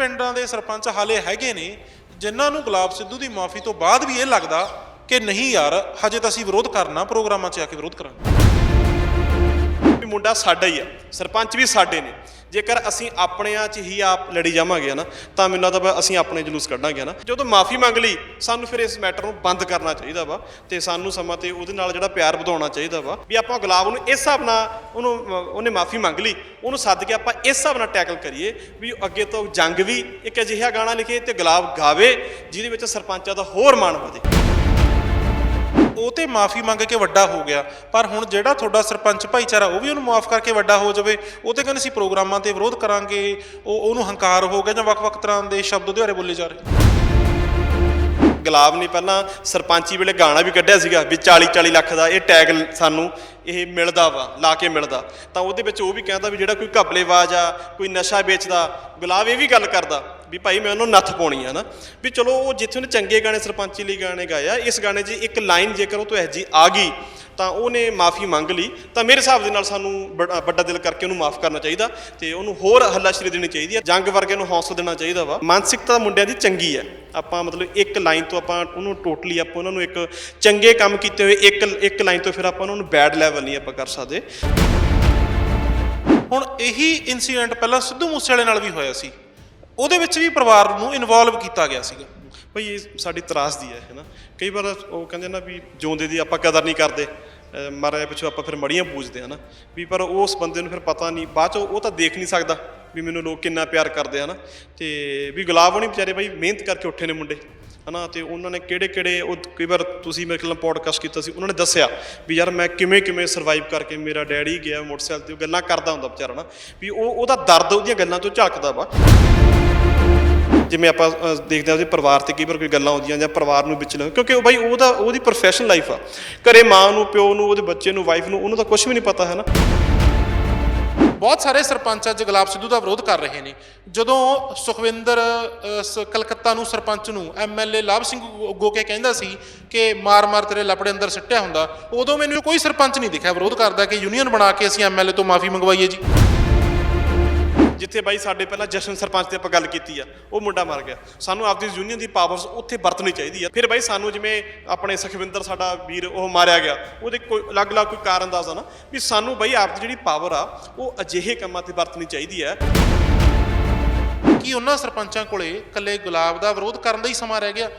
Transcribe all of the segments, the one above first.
ਪਿੰਡਾਂ ਦੇ ਸਰਪੰਚ ਹਾਲੇ ਹੈਗੇ ਨੇ, ਜਿਨ੍ਹਾਂ ਨੂੰ ਗੁਲਾਬ ਸਿੱਧੂ ਦੀ ਮਾਫੀ ਤੋਂ ਬਾਅਦ ਵੀ ਇਹ ਲੱਗਦਾ ਕਿ ਨਹੀਂ ਯਾਰ, ਹਜੇ ਤਾਂ ਅਸੀਂ ਵਿਰੋਧ ਕਰਨਾ, ਪ੍ਰੋਗਰਾਮਾਂ 'ਚ ਆ ਕੇ ਵਿਰੋਧ ਕਰਾਂਗੇ। ਮੁੰਡਾ ਸਾਡਾ ਹੀ ਆ। ਸਰਪੰਚ ਵੀ ਸਾਡੇ ਨੇ। ਜੇਕਰ ਅਸੀਂ ਆਪਣਿਆਂ 'ਚ ਹੀ ਆਪ ਲੜੀ ਜਾਵਾਂਗੇ ਨਾ ਤਾਂ ਮੈਨੂੰ ਲੱਗਦਾ ਅਸੀਂ ਆਪਣੇ ਜਲੂਸ ਕੱਢਾਂਗੇ ਨਾ ਜਦੋਂ ਮਾਫੀ ਮੰਗ ਲਈ, ਸਾਨੂੰ ਫਿਰ ਇਸ ਮੈਟਰ ਨੂੰ ਬੰਦ ਕਰਨਾ ਚਾਹੀਦਾ ਵਾ ਤੇ ਸਾਨੂੰ ਸਮਾਂ ਤੇ ਉਹਦੇ ਨਾਲ ਜਿਹੜਾ ਪਿਆਰ ਵਧਾਉਣਾ ਚਾਹੀਦਾ ਵਾ ਵੀ ਆਪਾਂ ਗੁਲਾਬ ਨੂੰ ਇਸ ਹਿਸਾਬ ਨਾਲ ਉਹਨੂੰ, ਉਹਨੇ ਮਾਫੀ ਮੰਗ ਲਈ, ਉਹਨੂੰ ਸੱਦ ਕੇ ਆਪਾਂ ਇਸ ਹਿਸਾਬ ਨਾਲ ਟੈਕਲ ਕਰੀਏ ਵੀ ਅੱਗੇ ਤੋਂ ਜੰਗ ਵੀ ਇੱਕ ਅਜਿਹਾ ਗਾਣਾ ਲਿਖੇ ਤੇ ਗੁਲਾਬ ਗਾਵੇ, ਜਿਹਦੇ ਵਿੱਚ ਸਰਪੰਚਾਂ ਦਾ ਹੋਰ ਮਾਣ ਵਧੇ। ਉਹ ਤੇ ਮਾਫੀ ਮੰਗ ਕੇ ਵੱਡਾ ਹੋ ਗਿਆ। ਪਰ ਹੁਣ ਜਿਹੜਾ ਤੁਹਾਡਾ ਸਰਪੰਚ ਭਾਈਚਾਰਾ, ਉਹ ਵੀ ਉਹਨੂੰ ਮਾਫ ਕਰਕੇ ਵੱਡਾ ਹੋ ਜਾਵੇ, ਉਹ ਤੇ ਕਹਿੰਦੇ ਸੀ ਪ੍ਰੋਗਰਾਮਾਂ ਤੇ ਵਿਰੋਧ ਕਰਾਂਗੇ, ਉਹ, ਉਹਨੂੰ ਹੰਕਾਰ ਹੋ ਗਿਆ ਜਾਂ ਵੱਖ-ਵੱਖ ਤਰ੍ਹਾਂ ਦੇ ਸ਼ਬਦ ਉਹਦੇ ਬਾਰੇ ਬੋਲੇ ਜਾ ਰਹੇ ਗੁਲਾਬ ਨੇ ਪਹਿਲਾਂ ਸਰਪੰਚੀ ਵੇਲੇ ਗਾਣਾ ਵੀ ਕੱਢਿਆ ਸੀਗਾ ਵੀ 40 40 ਲੱਖ ਦਾ ਇਹ ਟੈਗ ਸਾਨੂੰ ਇਹ ਮਿਲਦਾ ਵਾ, ਲਾ ਕੇ ਮਿਲਦਾ। ਤਾਂ ਉਹਦੇ ਵਿੱਚ ਉਹ ਵੀ ਕਹਿੰਦਾ ਵੀ ਜਿਹੜਾ ਕੋਈ ਘਪਲੇਬਾਜ਼ ਆ, ਕੋਈ ਨਸ਼ਾ ਵੇਚਦਾ, ਗੁਲਾਬ ਇਹ ਵੀ ਗੱਲ ਕਰਦਾ। ਵੀ ਭਾਈ ਮੈਂ ਉਹਨੂੰ ਨੱਥ ਪਾਉਣੀ ਆ ਨਾ। ਵੀ ਚਲੋ ਉਹ ਜਿੱਥੇ ਉਹਨੇ ਚੰਗੇ ਗਾਣੇ, ਸਰਪੰਚੀ ਲਈ ਗਾਣੇ ਗਾਏ ਆ, ਇਸ ਗਾਣੇ 'ਚ ਇੱਕ ਲਾਈਨ ਜੇਕਰ ਉਹ ਤੋਂ ਇਹ ਜੀ ਆ ਗਈ, ਤਾਂ ਉਹਨੇ ਮਾਫੀ ਮੰਗ ਲਈ। ਤਾਂ ਮੇਰੇ ਹਿਸਾਬ ਦੇ ਨਾਲ ਸਾਨੂੰ ਬੜਾ, ਵੱਡਾ ਦਿਲ ਕਰਕੇ ਉਹਨੂੰ ਮਾਫ ਕਰਨਾ ਚਾਹੀਦਾ ਤੇ ਉਹਨੂੰ ਹੋਰ ਹੱਲਾਸ਼ਰੀ ਦੇਣੀ ਚਾਹੀਦੀ ਹੈ ਜੰਗ ਵਰਗੇ ਨੂੰ ਹੌਸਲਾ ਦੇਣਾ ਚਾਹੀਦਾ ਵਾ। ਮਾਨਸਿਕਤਾ ਮੁੰਡਿਆਂ ਦੀ ਚੰਗੀ ਹੈ ਆਪਾਂ ਮਤਲਬ ਇੱਕ ਲਾਈਨ ਤੋਂ ਆਪਾਂ ਉਹਨੂੰ ਟੋਟਲੀ ਆਪਾਂ ਉਹਨਾਂ ਨੂੰ ਇੱਕ ਚੰਗੇ ਕੰਮ ਕੀਤੇ ਹੋਏ ਇੱਕ ਇੱਕ ਲਾਈਨ ਤੋਂ ਫਿਰ ਆਪਾਂ ਉਹਨਾਂ ਨੂੰ ਬੈਡ ਲੈਵਲ ਨਹੀਂ ਆਪਾਂ ਕਰ ਸਕਦੇ। ਹੁਣ ਇਹੀ ਇਨਸੀਡੈਂਟ ਪਹਿਲਾਂ ਸਿੱਧੂ ਮੂਸੇਵਾਲੇ ਨਾਲ ਵੀ ਹੋਇਆ ਸੀ। ਉਹਦੇ ਵਿੱਚ ਵੀ ਪਰਿਵਾਰ ਨੂੰ ਇਨਵੋਲਵ ਕੀਤਾ ਗਿਆ ਸੀਗਾ। ਭਈ ਇਹ ਸਾਡੀ ਤਰਾਸਦੀ ਹੈ ਹੈਨਾ ਕਈ ਵਾਰ ਉਹ ਕਹਿੰਦੇ ਨਾ ਵੀ ਜਿਉਂਦੇ ਦੀ ਆਪਾਂ ਕਦਰ ਨਹੀਂ ਕਰਦੇ। ਅਹ ਮਰਿਆ ਪਿੱਛੋਂ ਆਪਾਂ ਫਿਰ ਮੜੀਆਂ ਪੂਜਦੇ ਹਨਾ ਵੀ ਪਰ ਉਸ ਬੰਦੇ ਨੂੰ ਫਿਰ ਪਤਾ ਨਹੀਂ, ਬਾਅਦ ਚ ਉਹ ਤਾਂ ਦੇਖ ਨਹੀਂ ਸਕਦਾ ਵੀ ਮੈਨੂੰ ਲੋਕ ਕਿੰਨਾ ਪਿਆਰ ਕਰਦੇ ਹਨਾ ਤੇ ਵੀ ਗੁਲਾਬ ਹੋਣੀ ਵਿਚਾਰੇ ਬਾਈ ਮਿਹਨਤ ਕਰਕੇ ਉੱਠੇ ਨੇ ਮੁੰਡੇ। ਹਨਾ, ਤੇ ਉਹਨਾਂ ਨੇ ਕਿਹੜੇ ਕਿਹੜੇ ਉਹ ਕਈ ਵਾਰ ਤੁਸੀਂ ਮੇਰੇ ਖਿਆਲ ਪੋਡਕਾਸਟ ਕੀਤਾ ਸੀ, ਉਹਨਾਂ ਨੇ ਦੱਸਿਆ ਵੀ ਯਾਰ ਮੈਂ ਕਿਵੇਂ ਕਿਵੇਂ ਸਰਵਾਈਵ ਕਰਕੇ ਮੇਰਾ ਡੈਡੀ ਗਿਆ ਮੋਟਰਸਾਈਕਲ ਤੇ, ਉਹ ਗੱਲਾਂ ਕਰਦਾ ਹੁੰਦਾ ਵਿਚਾਰਾ ਨਾ, ਵੀ ਉਹ ਉਹਦਾ ਦਰਦ ਉਹਦੀਆਂ ਗੱਲਾਂ ਤੋਂ ਝਲਕਦਾ ਵਾ। ਜਿਵੇਂ ਆਪਾਂ ਦੇਖਦੇ ਆ ਉਹਦੇ ਪਰਿਵਾਰ ਤੇ ਕਈ ਵਾਰ ਕੋਈ ਗੱਲਾਂ ਆਉਂਦੀਆਂ ਜਾਂ ਪਰਿਵਾਰ ਨੂੰ ਵਿੱਚ ਲੱਗ ਕਿਉਂਕਿ ਉਹ ਬਾਈ ਉਹਦਾ, ਉਹਦੀ ਪ੍ਰੋਫੈਸ਼ਨਲ ਲਾਈਫ ਆ। ਘਰੇ ਮਾਂ ਨੂੰ, ਪਿਓ ਨੂੰ, ਉਹਦੇ ਬੱਚੇ ਨੂੰ ਵਾਈਫ ਨੂੰ, ਉਹਨੂੰ ਤਾਂ ਕੁਝ ਵੀ ਨਹੀਂ ਪਤਾ ਹੈ ਨਾ ਬਹੁਤ ਸਾਰੇ ਸਰਪੰਚ ਅੱਜ ਗੁਲਾਬ ਸਿੱਧੂ ਦਾ ਵਿਰੋਧ ਕਰ ਰਹੇ ਨੇ। ਜਦੋਂ ਸੁਖਵਿੰਦਰ ਸ- ਕਲਕੱਤਾ ਨੂੰ ਸਰਪੰਚ ਨੂੰ ਐਮਐਲਏ ਲਾਭ ਸਿੰਘ ਗੋ- ਗੋਕੇ ਕਹਿੰਦਾ ਸੀ ਕਿ ਮਾਰ-ਮਾਰ ਤੇਰੇ ਲੱਪੜੇ ਅੰਦਰ ਸਿੱਟਿਆ ਹੁੰਦਾ, ਉਦੋਂ ਮੈਨੂੰ ਕੋਈ ਸਰਪੰਚ ਨਹੀਂ ਦਿਖਿਆ। ਵਿਰੋਧ ਕਰਦਾ ਕਿ ਯੂਨੀਅਨ ਬਣਾ ਕੇ ਅਸੀਂ ਐਮਐਲਏ ਤੋਂ ਮਾਫੀ ਮੰਗਵਾਈਏ ਜੀ। ਜਿੱਥੇ ਬਾਈ ਸਾਡੇ ਪਹਿਲਾਂ ਜਸ਼ਨ ਸਰਪੰਚ ਤੇ ਆਪਾਂ ਗੱਲ ਕੀਤੀ ਆ, ਉਹ ਮੁੰਡਾ ਮਰ ਗਿਆ। ਸਾਨੂੰ ਆਪਦੀ ਯੂਨੀਅਨ ਦੀ ਪਾਵਰਸ ਉੱਥੇ ਵਰਤਣੀ ਚਾਹੀਦੀ ਆ। ਫਿਰ ਬਾਈ ਸਾਨੂੰ ਜਿਵੇਂ ਆਪਣੇ ਸੁਖਵਿੰਦਰ, ਸਾਡਾ ਵੀਰ, ਉਹ ਮਾਰਿਆ ਗਿਆ, ਉਹਦੇ ਕੋਈ ਅਲੱਗ-ਅਲੱਗ ਕੋਈ ਕਾਰਨ ਦੱਸਦਾ ਨਾ ਵੀ ਸਾਨੂੰ ਬਾਈ ਆਪਦੀ ਜਿਹੜੀ ਪਾਵਰ ਆ, ਉਹ ਅਜਿਹੇ ਕੰਮਾਂ ਤੇ ਵਰਤਣੀ ਚਾਹੀਦੀ ਆ। ਕੀ ਉਹਨਾਂ ਸਰਪੰਚਾਂ ਕੋਲੇ ਇਕੱਲੇ ਗੁਲਾਬ ਦਾ ਵਿਰੋਧ ਕਰਨ ਦਾ ਹੀ ਸਮਾਂ ਰਹਿ ਗਿਆ?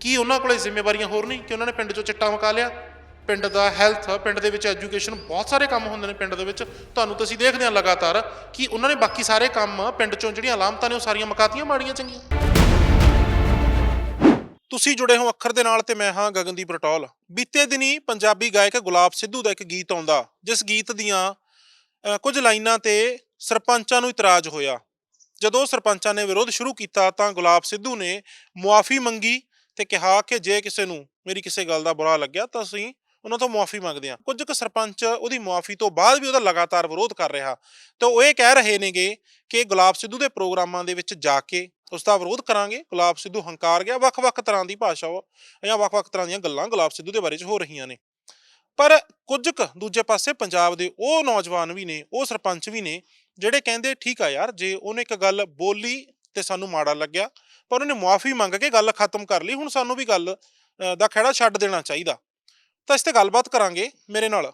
ਕੀ ਉਹਨਾਂ ਕੋਲੇ ਜ਼ਿੰਮੇਵਾਰੀਆਂ ਹੋਰ ਨਹੀਂ? ਕਿ ਉਹਨਾਂ ਨੇ ਪਿੰਡ ਚੋਂ ਚਿੱਟਾ ਮਕਾ ਲਿਆ? ਪਿੰਡ ਦਾ ਹੈਲਥ ਪਿੰਡ ਦੇ ਵਿੱਚ ਐਜੂਕੇਸ਼ਨ ਬਹੁਤ ਸਾਰੇ ਕੰਮ ਹੁੰਦੇ ਨੇ ਪਿੰਡ ਦੇ ਵਿੱਚ। ਤੁਹਾਨੂੰ ਤੁਸੀਂ ਦੇਖਦੇ ਆ ਲਗਾਤਾਰ ਕਿ ਉਹਨਾਂ ਨੇ ਬਾਕੀ ਸਾਰੇ ਕੰਮ ਪਿੰਡ ਚੋਂ ਜਿਹੜੀਆਂ ਅਲਾਮਤਾਂ ਨੇ ਉਹ ਸਾਰੀਆਂ ਮਕਾਤੀਆਂ ਮਾੜੀਆਂ ਚੰਗੀਆਂ। ਤੁਸੀਂ ਜੁੜੇ ਹੋ ਅੱਖਰ ਦੇ ਨਾਲ ਤੇ ਮੈਂ ਹਾਂ ਗਗਨਦੀਪ ਰਟੌਲ। ਬੀਤੇ ਦਿਨੀ ਪੰਜਾਬੀ ਗਾਇਕ ਗੁਲਾਬ ਸਿੱਧੂ ਦਾ ਇੱਕ ਗੀਤ ਆਉਂਦਾ, ਜਿਸ ਗੀਤ ਦੀਆਂ ਕੁਝ ਲਾਈਨਾਂ ਤੇ ਸਰਪੰਚਾਂ ਨੂੰ ਇਤਰਾਜ਼ ਹੋਇਆ। ਜਦੋਂ ਸਰਪੰਚਾਂ ਨੇ ਵਿਰੋਧ ਸ਼ੁਰੂ ਕੀਤਾ ਤਾਂ ਗੁਲਾਬ ਸਿੱਧੂ ਨੇ ਮੁਆਫੀ ਮੰਗੀ ਤੇ ਕਿਹਾ ਕਿ ਜੇ ਕਿਸੇ ਨੂੰ ਮੇਰੀ ਕਿਸੇ ਗੱਲ ਦਾ ਬੁਰਾ ਲੱਗਿਆ ਤਾਂ ਅਸੀਂ ਉਹਨਾਂ ਤੋਂ ਮੁਆਫੀ ਮੰਗਦੇ ਹਾਂ। ਕੁਝ ਕੁ ਸਰਪੰਚ ਉਹਦੀ ਮੁਆਫੀ ਤੋਂ ਬਾਅਦ ਵੀ ਉਹਦਾ ਲਗਾਤਾਰ ਵਿਰੋਧ ਕਰ ਰਿਹਾ। ਤਾਂ ਉਹ ਇਹ ਕਹਿ ਰਹੇ ਨੇਗੇ ਕਿ ਗੁਲਾਬ ਸਿੱਧੂ ਦੇ ਪ੍ਰੋਗਰਾਮਾਂ ਦੇ ਵਿੱਚ ਜਾ ਕੇ ਉਸ ਦਾ ਵਿਰੋਧ ਕਰਾਂਗੇ। ਗੁਲਾਬ ਸਿੱਧੂ ਹੰਕਾਰ ਗਿਆ। ਵੱਖ-ਵੱਖ ਤਰ੍ਹਾਂ ਦੀ ਭਾਸ਼ਾ ਜਾਂ ਵੱਖ-ਵੱਖ ਤਰ੍ਹਾਂ ਦੀਆਂ ਗੱਲਾਂ ਗੁਲਾਬ ਸਿੱਧੂ ਦੇ ਬਾਰੇ 'ਚ ਹੋ ਰਹੀਆਂ ਨੇ। ਪਰ ਕੁਝ ਕੁ ਦੂਜੇ ਪਾਸੇ ਪੰਜਾਬ ਦੇ ਉਹ ਨੌਜਵਾਨ ਵੀ ਨੇ, ਉਹ ਸਰਪੰਚ ਵੀ ਨੇ, ਜਿਹੜੇ ਕਹਿੰਦੇ, ਠੀਕ ਆ ਯਾਰ, ਜੇ ਉਹਨੇ ਇੱਕ ਗੱਲ ਬੋਲੀ ਤੇ ਸਾਨੂੰ ਮਾੜਾ ਲੱਗਿਆ, ਪਰ ਉਹਨੇ ਮੁਆਫੀ ਮੰਗ ਕੇ ਗੱਲ ਖਤਮ ਕਰ ਲਈ, ਹੁਣ ਸਾਨੂੰ ਵੀ ਗੱਲ ਦਾ ਖਹਿੜਾ ਛੱਡ ਦੇਣਾ ਚਾਹੀਦਾ। ਤਾਂ ਇਸ ਤੇ ਗੱਲਬਾਤ ਕਰਾਂਗੇ ਮੇਰੇ ਨਾਲ।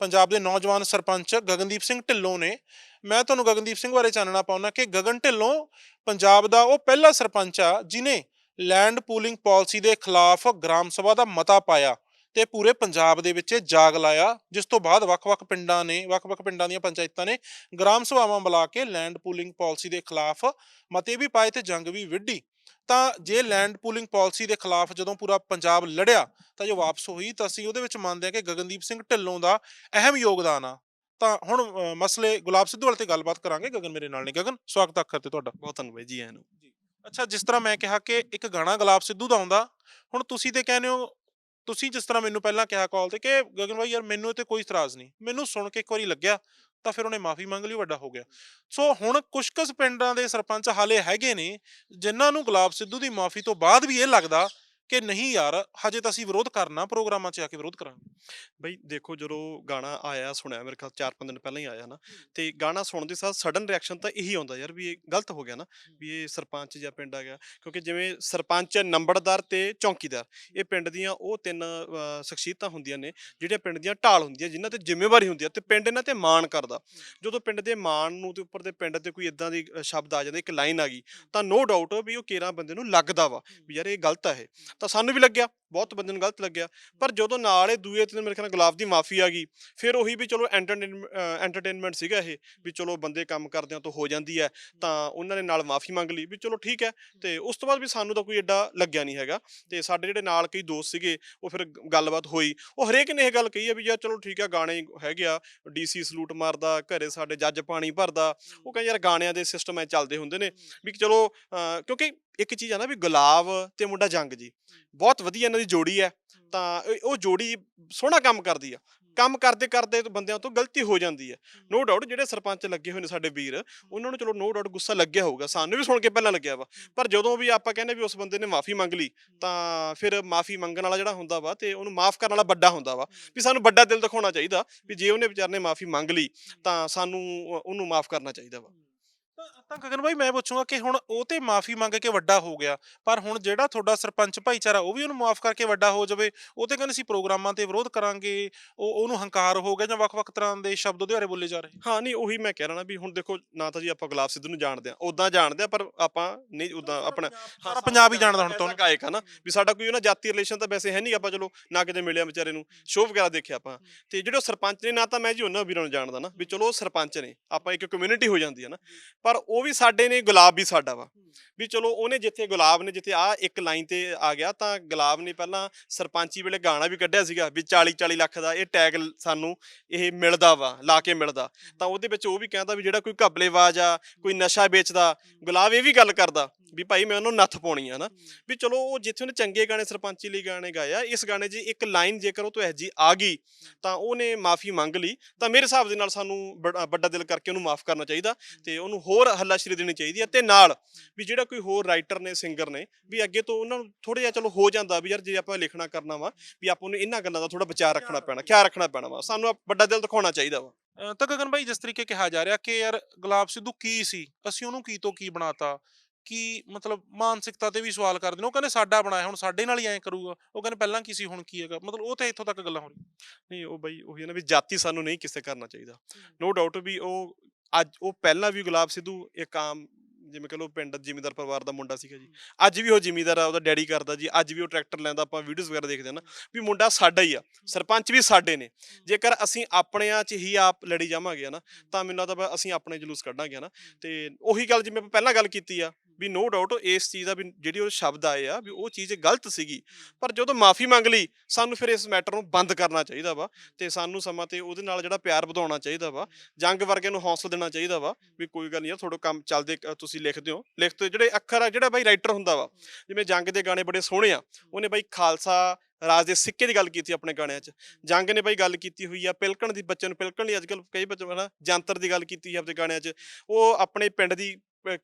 ਪੰਜਾਬ ਦੇ ਨੌਜਵਾਨ ਸਰਪੰਚ ਗਗਨਦੀਪ ਸਿੰਘ ਢਿੱਲੋਂ ਨੇ। ਮੈਂ ਤੁਹਾਨੂੰ ਗਗਨਦੀਪ ਸਿੰਘ ਬਾਰੇ ਜਾਣਨਾ ਪਾਉਣਾ ਕਿ ਗਗਨ ਢਿੱਲੋਂ ਪੰਜਾਬ ਦਾ ਉਹ ਪਹਿਲਾ ਸਰਪੰਚ ਆ ਜਿਨੇ ਲੈਂਡ ਪੂਲਿੰਗ ਪਾਲਿਸੀ ਦੇ ਖਿਲਾਫ ਗ੍ਰਾਮ ਸਭਾ ਦਾ ਮਤਾ ਪਾਇਆ ਤੇ ਪੂਰੇ ਪੰਜਾਬ ਦੇ ਵਿੱਚ ਜਾਗ ਲਾਇਆ, ਜਿਸ ਤੋਂ ਬਾਅਦ ਵੱਖ-ਵੱਖ ਪਿੰਡਾਂ ਨੇ, ਵੱਖ-ਵੱਖ ਪਿੰਡਾਂ ਦੀਆਂ ਪੰਚਾਇਤਾਂ ਨੇ ਗ੍ਰਾਮ ਸਭਾਵਾਂ ਬੁਲਾ ਕੇ ਲੈਂਡ ਪੂਲਿੰਗ ਪਾਲਿਸੀ ਦੇ ਖਿਲਾਫ ਮਤੇ ਵੀ ਪਾਏ ਤੇ ਜੰਗ ਵੀ ਵਿੱਢੀ। ਤਾਂ ਜੇ ਲੈਂਡ ਪੂਲਿੰਗ ਪਾਲਿਸੀ ਦੇ ਖਿਲਾਫ ਜਦੋਂ ਪੂਰਾ ਪੰਜਾਬ ਲੜਿਆ ਤਾਂ ਜੋ ਵਾਪਸ ਹੋਈ ਤਾਂ ਅਸੀਂ ਉਹਦੇ ਵਿੱਚ ਮੰਨਦੇ ਹਾਂ ਕਿ ਗਗਨਦੀਪ ਸਿੰਘ ਢਿੱਲੋਂ ਦਾ ਅਹਿਮ ਯੋਗਦਾਨ ਆ। ਤਾਂ ਹੁਣ ਅ, ਮਸਲੇ ਗੁਲਾਬ ਸਿੱਧੂ ਵਾਲੇ ਤੇ ਗੱਲਬਾਤ ਕਰਾਂਗੇ। ਗਗਨ ਮੇਰੇ ਨਾਲ ਨੇ। ਗਗਨ ਸਵਾਗਤ ਆਖਰ ਤੇ ਤੁਹਾਡਾ। ਬਹੁਤ ਧੰਨਵਾਦ ਜੀ ਆਇਆਂ ਨੂੰ ਅੱਛਾ ਜਿਸ ਤਰ੍ਹਾਂ ਮੈਂ ਕਿਹਾ ਕਿ ਇੱਕ ਗਾਣਾ ਗੁਲਾਬ ਸਿੱਧੂ ਦਾ ਆਉਂਦਾ ਹੁਣ ਤੁਸੀਂ ਤੇ ਕਹਿੰਦੇ ਹੋ ਤੁਸੀਂ ਜਿਸ ਤਰ੍ਹਾਂ ਮੈਨੂੰ ਪਹਿਲਾਂ ਕਿਹਾ ਕਾਲ ਤੇ ਕਿ ਗਗਨ ਭਾਈ ਯਾਰ ਮੈਨੂੰ ਇਹ ਤੇ ਕੋਈ ਇਤਰਾਜ਼ ਨਹੀਂ। ਮੈਨੂੰ ਸੁਣ ਕੇ ਇੱਕ ਵਾਰੀ ਲੱਗਿਆ। ਤਾਂ ਫਿਰ ਉਹਨੇ ਮਾਫੀ ਮੰਗ ਲਈ ਵੱਡਾ ਹੋ ਗਿਆ। ਸੋ ਹੁਣ ਕੁਝ ਕੁ ਪਿੰਡਾਂ ਦੇ ਸਰਪੰਚ ਹਾਲੇ ਹੈਗੇ ਨੇ, ਜਿਨ੍ਹਾਂ ਨੂੰ ਗੁਲਾਬ ਸਿੱਧੂ ਦੀ ਮਾਫੀ ਤੋਂ ਬਾਅਦ ਵੀ ਇਹ ਲੱਗਦਾ ਕਿ ਨਹੀਂ ਯਾਰ ਹਜੇ ਤਾਂ ਅਸੀਂ ਵਿਰੋਧ ਕਰਨਾ ਪ੍ਰੋਗਰਾਮਾਂ 'ਚ ਆ ਕੇ ਵਿਰੋਧ ਕਰਾਂਗੇ। ਬਈ ਦੇਖੋ ਜਦੋਂ ਗਾਣਾ ਆਇਆ ਸੁਣਿਆ ਮੇਰੇ ਖਿਆਲ 4-5 ਦਿਨ ਪਹਿਲਾਂ ਹੀ ਆਇਆ ਨਾ ਤੇ ਗਾਣਾ ਸੁਣਨ ਦੇ ਸਾथ ਸਡਨ ਰਿਐਕਸ਼ਨ ਤਾਂ ਇਹੀ ਆਉਂਦਾ ਯਾਰ ਵੀ ਇਹ ਗਲਤ ਹੋ ਗਿਆ ਨਾ ਵੀ ਇਹ ਸਰਪੰਚ ਜਾਂ ਪਿੰਡ ਆ ਗਿਆ ਕਿਉਂਕਿ ਜਿਵੇਂ ਸਰਪੰਚ ਨੰਬਰਦਾਰ ਤੇ ਚੌਕੀਦਾਰ ਇਹ ਪਿੰਡ ਦੀਆਂ ਉਹ ਤਿੰਨ ਸ਼ਖਸੀਅਤਾਂ ਹੁੰਦੀਆਂ ਨੇ ਜਿਹੜੀਆਂ ਪਿੰਡ ਦੀਆਂ ਢਾਲ ਹੁੰਦੀਆਂ ਜਿਨ੍ਹਾਂ ਤੇ ਜ਼ਿੰਮੇਵਾਰੀ ਹੁੰਦੀ ਆ ਤੇ ਪਿੰਡ ਇਹਨਾਂ ਤੇ ਮਾਣ ਕਰਦਾ। ਜਦੋਂ ਪਿੰਡ ਦੇ ਮਾਣ ਨੂੰ ਤੇ ਉੱਪਰ ਦੇ ਪਿੰਡ ਤੇ ਕੋਈ ਇਦਾਂ ਦੀ ਸ਼ਬਦ ਆ ਜਾਂਦਾ ਇੱਕ ਲਾਈਨ ਆ ਗਈ ਤਾਂ ਨੋ ਡਾਊਟ ਵੀ ਉਹ ਕੇਰਾਂ ਬੰਦੇ ਨੂੰ ਲੱਗਦਾ ਵਾ ਵੀ ਯਾਰ ਇਹ ਗਲਤ ਆ ਇਹ। ਤਾਂ ਸਾਨੂੰ ਵੀ ਲੱਗਿਆ। ਬਹੁਤ ਬੰਦੇ ਨੂੰ ਗਲਤ ਲੱਗਿਆ। ਪਰ ਜਦੋਂ ਨਾਲ ਇਹ ਦੂਏ ਤਿੰਨ ਮੇਰੇ ਖਿਆਲ ਗੁਲਾਬ ਦੀ ਮਾਫੀ ਆ ਗਈ, ਫਿਰ ਉਹੀ ਵੀ ਚਲੋ ਐਂਟਰਟੇਨਮੈਂਟ ਸੀਗਾ ਇਹ, ਵੀ ਚਲੋ ਬੰਦੇ ਕੰਮ ਕਰਦਿਆਂ ਤੋਂ ਹੋ ਜਾਂਦੀ ਹੈ, ਤਾਂ ਉਹਨਾਂ ਨੇ ਨਾਲ ਮਾਫੀ ਮੰਗ ਲਈ, ਵੀ ਚਲੋ ਠੀਕ ਹੈ, ਤੇ ਉਸ ਤੋਂ ਬਾਅਦ ਵੀ ਸਾਨੂੰ ਤਾਂ ਕੋਈ ਐਡਾ ਲੱਗਿਆ ਨਹੀਂ ਹੈਗਾ, ਤੇ ਸਾਡੇ ਜਿਹੜੇ ਨਾਲ ਕਈ ਦੋਸਤ ਸੀਗੇ, ਉਹ ਫਿਰ ਗੱਲਬਾਤ ਹੋਈ, ਉਹ ਹਰੇਕ ਨੇ ਇਹ ਗੱਲ ਕਹੀ ਹੈ ਵੀ ਯਾਰ ਚਲੋ ਠੀਕ ਹੈ, ਗਾਣੇ ਹੈਗੇ ਆ ਡੀਸੀ ਸਲੂਟ ਮਾਰਦਾ, ਘਰੇ ਸਾਡੇ ਜੱਜ ਪਾਣੀ ਭਰਦਾ, ਉਹ ਕਹਿੰਦੇ ਯਾਰ ਗਾਣਿਆਂ ਦੇ ਸਿਸਟਮ ਐ ਚੱਲਦੇ ਹੁੰਦੇ ਨੇ, ਵੀ ਚਲੋ ਕਿਉਂਕਿ ਇੱਕ ਚੀਜ਼ ਆ ਨਾ ਵੀ ਗੁਲਾਬ ਤੇ ਮੁੰਡਾ ਜੰਗ ਜੀ ਬਹੁਤ ਵਧੀਆ ਇਹਨਾਂ ਦੀ ਜੋੜੀ ਹੈ ਤਾਂ ਇਹ- ਉਹ ਜੋੜੀ ਸੋਹਣਾ ਕੰਮ ਕਰਦੀ ਆ। ਕੰਮ ਕਰਦੇ ਕਰਦੇ ਤੇ ਬੰਦਿਆਂ ਤੋਂ ਗਲਤੀ ਹੋ ਜਾਂਦੀ ਹੈ। ਨੋ ਡਾਊਟ ਜਿਹੜੇ ਸਰਪੰਚ ਲੱਗੇ ਹੋਏ ਨੇ ਸਾਡੇ ਵੀਰ ਉਹਨਾਂ ਨੂੰ ਚਲੋ ਨੋ ਡਾਊਟ ਗੁੱਸਾ ਲੱਗਿਆ ਹੋਊਗਾ। ਸਾਨੂੰ ਵੀ ਸੁਣ ਕੇ ਪਹਿਲਾਂ ਲੱਗਿਆ ਵਾ। ਪਰ ਜਦੋਂ ਵੀ ਆਪਾਂ ਕਹਿੰਦੇ ਵੀ ਉਸ ਬੰਦੇ ਨੇ ਮਾਫੀ ਮੰਗ ਲਈ ਤਾਂ ਫਿਰ ਮਾਫੀ ਮੰਗਣ ਵਾਲਾ ਜਿਹੜਾ ਹੁੰਦਾ ਵਾ ਤੇ ਉਹਨੂੰ ਮਾਫ ਕਰਨ ਵਾਲਾ ਵੱਡਾ ਹੁੰਦਾ ਵਾ ਵੀ ਸਾਨੂੰ ਵੱਡਾ ਦਿਲ ਦਿਖਾਉਣਾ ਚਾਹੀਦਾ ਵੀ ਜੇ ਉਹਨੇ ਵਿਚਾਰ ਨੇ ਮਾਫੀ ਮੰਗ ਲਈ ਤਾਂ ਸਾਨੂੰ ਉਹ- ਉਹਨੂੰ ਮਾਫ ਕਰਨਾ ਚਾਹੀਦਾ ਵਾ। ਤਾਂ ਤਾਂ ਗਗਨ ਭਾਈ ਮੈਂ ਪੁੱਛੂੰਗਾ ਕਿ ਹੁਣ ਉਹ ਤੇ ਮਾਫੀ ਮੰਗ ਕੇ ਵੱਡਾ ਹੋ ਗਿਆ ਪਰ ਹੁਣ ਜਿਹੜਾ ਤੁਹਾਡਾ ਸਰਪੰਚ ਭਾਈਚਾਰਾ ਉਹ ਵੀ ਉਹਨੂੰ ਮਾਫ ਕਰਕੇ ਵੱਡਾ ਹੋ ਜਾਵੇ ਉਹ ਤੇ ਕਹਿੰਦੇ ਸੀ ਪ੍ਰੋਗਰਾਮਾਂ ਤੇ ਵਿਰੋਧ ਕਰਾਂਗੇ ਉਹ ਉਹਨੂੰ ਹੰਕਾਰ ਹੋ ਗਿਆ ਜਾਂ ਵੱਖ-ਵੱਖ ਤਰ੍ਹਾਂ ਦੇ ਸ਼ਬਦ ਉਹਦੇ ਬਾਰੇ ਬੋਲੇ ਜਾ ਰਹੇ? ਹਾਂ ਨਹੀਂ ਉਹੀ ਮੈਂ ਕਹਿ ਰਹਾ ਨਾ ਵੀ ਹੁਣ ਦੇਖੋ ਨਾ ਤਾਂ ਜੀ ਆਪਾਂ ਗੁਲਾਬ ਸਿੱਧੂ ਨੂੰ ਜਾਣਦੇ ਆ ਉਦਾਂ ਜਾਣਦੇ ਆ ਪਰ ਆਪਾਂ ਨਹੀਂ ਉਦਾਂ ਆਪਣਾ ਸਾਰਾ ਪੰਜਾਬ ਹੀ ਜਾਣਦਾ ਹੁਣ ਤਾਂ ਤੁਹਾਨੂੰ। ਗਾਇਕ ਆ ਨਾ ਵੀ ਸਾਡਾ ਕੋਈ ਉਹਨਾਂ ਜਾਤੀ ਰਿਲੇਸ਼ਨ ਤਾਂ ਵੈਸੇ ਹੈ ਨਹੀਂ ਆਪਾਂ ਚਲੋ ਨਾ ਕਿਤੇ ਮਿਲਿਆ ਵਿਚਾਰੇ ਨੂੰ ਸ਼ੋਅ ਵਗੈਰਾ ਦੇਖਿਆ ਆਪਾਂ। ਤੇ ਜਿਹੜੇ ਉਹ ਸਰਪੰਚ ਨੇ ਨਾ ਤਾਂ ਮੈਂ ਜੀ ਉਹਨਾਂ ਵੀਰਾਂ ਨੂੰ ਜਾਣਦਾ ਨਾ ਵੀ ਚਲੋ ਉਹ ਸਰਪੰਚ ਨੇ ਆਪਾਂ ਇੱਕ ਕਮਿਊਨਿਟੀ ਹੋ ਜਾਂਦੀ ਹੈ ਨਾ। ਪਰ ਉਹ ਵੀ ਸਾਡੇ ਨੇ ਗੁਲਾਬ ਵੀ ਸਾਡਾ ਵਾ। ਵੀ ਚਲੋ ਉਹਨੇ ਜਿੱਥੇ ਗੁਲਾਬ ਨੇ ਜਿੱਥੇ ਆ ਇੱਕ ਲਾਈਨ ਤੇ ਆ ਗਿਆ ਤਾਂ ਗੁਲਾਬ ਨੇ ਪਹਿਲਾਂ ਸਰਪੰਚੀ ਵੇਲੇ ਗਾਣਾ ਵੀ ਕੱਢਿਆ ਸੀਗਾ ਵੀ 40 40 ਲੱਖ ਦਾ ਇਹ ਟੈਗ ਸਾਨੂੰ ਇਹ ਮਿਲਦਾ ਵਾ ਲਾ ਕੇ ਮਿਲਦਾ। ਤਾਂ ਉਹਦੇ ਵਿੱਚ ਉਹ ਵੀ ਕਹਿੰਦਾ ਵੀ ਜਿਹੜਾ ਕੋਈ ਘਬਲੇਬਾਜ਼ ਆ ਕੋਈ ਨਸ਼ਾ ਵੇਚਦਾ ਗੁਲਾਬ ਇਹ ਵੀ ਗੱਲ ਕਰਦਾ ਵੀ ਭਾਈ ਮੈਂ ਉਹਨੂੰ ਨੱਥ ਪਾਉਣੀ ਆ ਨਾ। ਵੀ ਚਲੋ ਉਹ ਜਿੱਥੇ ਉਹਨੇ ਚੰਗੇ ਗਾਣੇ ਸਰਪੰਚੀ ਲਈ ਗਾਣੇ ਗਾਏ ਆ ਇਸ ਗਾਣੇ 'ਚ ਇੱਕ ਲਾਈਨ ਜੇਕਰ ਉਹ ਤੋਂ ਇਹ ਜੀ ਆ ਗਈ ਤਾਂ ਉਹਨੇ ਮਾਫੀ ਮੰਗ ਲਈ। ਤਾਂ ਮੇਰੇ ਹਿਸਾਬ ਦੇ ਨਾਲ ਸਾਨੂੰ ਵੱਡਾ ਦਿਲ ਕਰਕੇ ਉਹਨੂੰ ਮਾਫ ਕਰਨਾ ਚਾਹੀਦਾ ਤੇ ਉਹਨੂੰ ਹੋਰ ਹੱਲਾਸ਼ੇਰੀ ਦੇਣੀ ਚਾਹੀਦੀ ਹੈ ਤੇ ਨਾਲ ਵੀ ਜਿਹੜਾ ਕੋਈ ਹੋਰ ਰਾਈਟਰ ਨੇ ਸਿੰਗਰ ਨੇ ਵੀ ਅੱਗੇ ਤੋਂ ਉਹਨਾਂ ਨੂੰ ਥੋੜਾ ਜਿਹਾ ਚਲੋ ਹੋ ਜਾਂਦਾ ਵੀ ਯਾਰ ਜੇ ਆਪਾਂ ਲਿਖਣਾ ਕਰਨਾ ਵਾ ਵੀ ਆਪਾਂ ਨੂੰ ਇਹਨਾਂ ਗੱਲਾਂ ਦਾ ਥੋੜਾ ਵਿਚਾਰ ਰੱਖਣਾ ਪੈਣਾ ਖਿਆਲ ਰੱਖਣਾ ਪੈਣਾ ਵਾ ਸਾਨੂੰ ਵੱਡਾ ਦਿਲ ਦਿਖਾਉਣਾ ਚਾਹੀਦਾ ਵਾ। ਤਾਂ ਗਗਨ ਭਾਈ ਜਿਸ ਤਰੀਕੇ ਕਿਹਾ ਜਾ ਰਿਹਾ ਕਿ ਯਾਰ ਗੁਲਾਬ ਸਿੱਧੂ ਕੀ ਸੀ ਅਸੀਂ ਉਹਨੂੰ ਕੀ ਤੋਂ ਕੀ ਬਣਾਤਾ ਕੀ ਮਤਲਬ ਮਾਨਸਿਕਤਾ ਤੇ ਵੀ ਸਵਾਲ ਕਰਦੇ ਨੇ ਉਹ ਕਹਿੰਦੇ ਸਾਡਾ ਬਣਾਇਆ ਹੁਣ ਸਾਡੇ ਨਾਲ ਹੀ ਐਂ ਕਰੂਗਾ ਉਹ ਕਹਿੰਦੇ ਪਹਿਲਾਂ ਕੀ ਸੀ ਹੁਣ ਕੀ ਹੈਗਾ ਮਤਲਬ ਉਹ ਤੇ ਇੱਥੋਂ ਤੱਕ ਗੱਲਾਂ ਹੋ ਰਹੀਆਂ। ਨਹੀਂ ਉਹ ਬਈ ਉਹੀ ਹੈ ਨਾ ਵੀ ਜਾਤੀ ਸਾਨੂੰ ਨਹੀਂ ਕਿਸੇ ਕਰਨਾ ਚਾਹੀਦਾ। ਨੋ ਡਾਊਟ ਵੀ ਉਹ ਅੱਜ ਉਹ ਪਹਿਲਾਂ ਵੀ ਗੁਲਾਬ ਸਿੱਧੂ ਇੱਕ ਆਮ ਜਿਵੇਂ ਕਹ ਲਓ ਪਿੰਡ ਜ਼ਿਮੀਂਦਾਰ ਪਰਿਵਾਰ ਦਾ ਮੁੰਡਾ ਸੀਗਾ ਜੀ। ਅੱਜ ਵੀ ਉਹ ਜ਼ਿਮੀਂਦਾਰ ਆ ਉਹਦਾ ਡੈਡੀ ਕਰਦਾ ਜੀ। ਅੱਜ ਵੀ ਉਹ ਟਰੈਕਟਰ ਲੈਂਦਾ ਆਪਾਂ ਵੀਡੀਓਜ਼ ਵਗੈਰਾ ਦੇਖਦੇ ਹਾਂ ਨਾ। ਵੀ ਮੁੰਡਾ ਸਾਡਾ ਹੀ ਆ ਸਰਪੰਚ ਵੀ ਸਾਡੇ ਨੇ। ਜੇਕਰ ਅਸੀਂ ਆਪਣਿਆਂ 'ਚ ਹੀ ਆਪ ਲੜੀ ਜਾਵਾਂਗੇ ਨਾ ਤਾਂ ਮੈਨੂੰ ਲੱਗਦਾ ਅਸੀਂ ਆਪਣੇ ਜਲੂਸ ਕੱਢਾਂਗੇ ਨਾ ਤੇ ਉਹੀ ਗੱਲ ਜਿਵੇਂ ਆਪਾਂ ਪਹਿਲਾਂ ਗੱਲ ਕੀਤੀ ਆ ਵੀ ਨੋ ਡਾਊਟ ਇਸ ਚੀਜ਼ ਦਾ ਵੀ ਜਿਹੜੀ ਉਹ ਸ਼ਬਦ ਆਏ ਆ ਵੀ ਉਹ ਚੀਜ਼ ਗਲਤ ਸੀਗੀ। ਪਰ ਜਦੋਂ ਮਾਫੀ ਮੰਗ ਲਈ ਸਾਨੂੰ ਫਿਰ ਇਸ ਮੈਟਰ ਨੂੰ ਬੰਦ ਕਰਨਾ ਚਾਹੀਦਾ ਵਾ ਤੇ ਸਾਨੂੰ ਸਮਾਂ ਤੇ ਉਹਦੇ ਨਾਲ ਜਿਹੜਾ ਪਿਆਰ ਵਧਾਉਣਾ ਚਾਹੀਦਾ ਵਾ ਜੰਗ ਵਰਗੇ ਨੂੰ ਹੌਸਲਾ ਦੇਣਾ ਚਾਹੀਦਾ ਵਾ ਵੀ ਕੋਈ ਗੱਲ ਨਹੀਂ ਯਾਰ ਤੁਹਾਡਾ ਕੰਮ ਚੱਲਦੇ ਤੁਸੀਂ ਲਿਖਦੇ ਹੋ। ਲਿਖਤੇ ਜਿਹੜੇ ਅੱਖਰ ਆ ਜਿਹੜਾ ਬਾਈ ਰਾਈਟਰ ਹੁੰਦਾ ਵਾ ਜਿਵੇਂ ਜੰਗ ਦੇ ਗਾਣੇ ਬੜੇ ਸੋਹਣੇ ਆ ਉਹਨੇ ਬਾਈ ਖਾਲਸਾ ਰਾਜ ਦੇ ਸਿੱਕੇ ਦੀ ਗੱਲ ਕੀਤੀ ਆਪਣੇ ਗਾਣਿਆਂ 'ਚ। ਜੰਗ ਨੇ ਬਾਈ ਗੱਲ ਕੀਤੀ ਹੋਈ ਆ ਪਿਲਕਣ ਦੀ ਬੱਚੇ ਨੂੰ ਪਿਲਕਣ ਲਈ ਅੱਜਕੱਲ ਕਈ ਬੱਚੇ ਹਨਾ ਜੰਤਰ ਦੀ ਗੱਲ ਕੀਤੀ ਹੈ ਆਪਣੇ ਗਾਣਿਆਂ 'ਚ। ਉਹ ਆਪਣੇ ਪਿੰਡ ਦੀ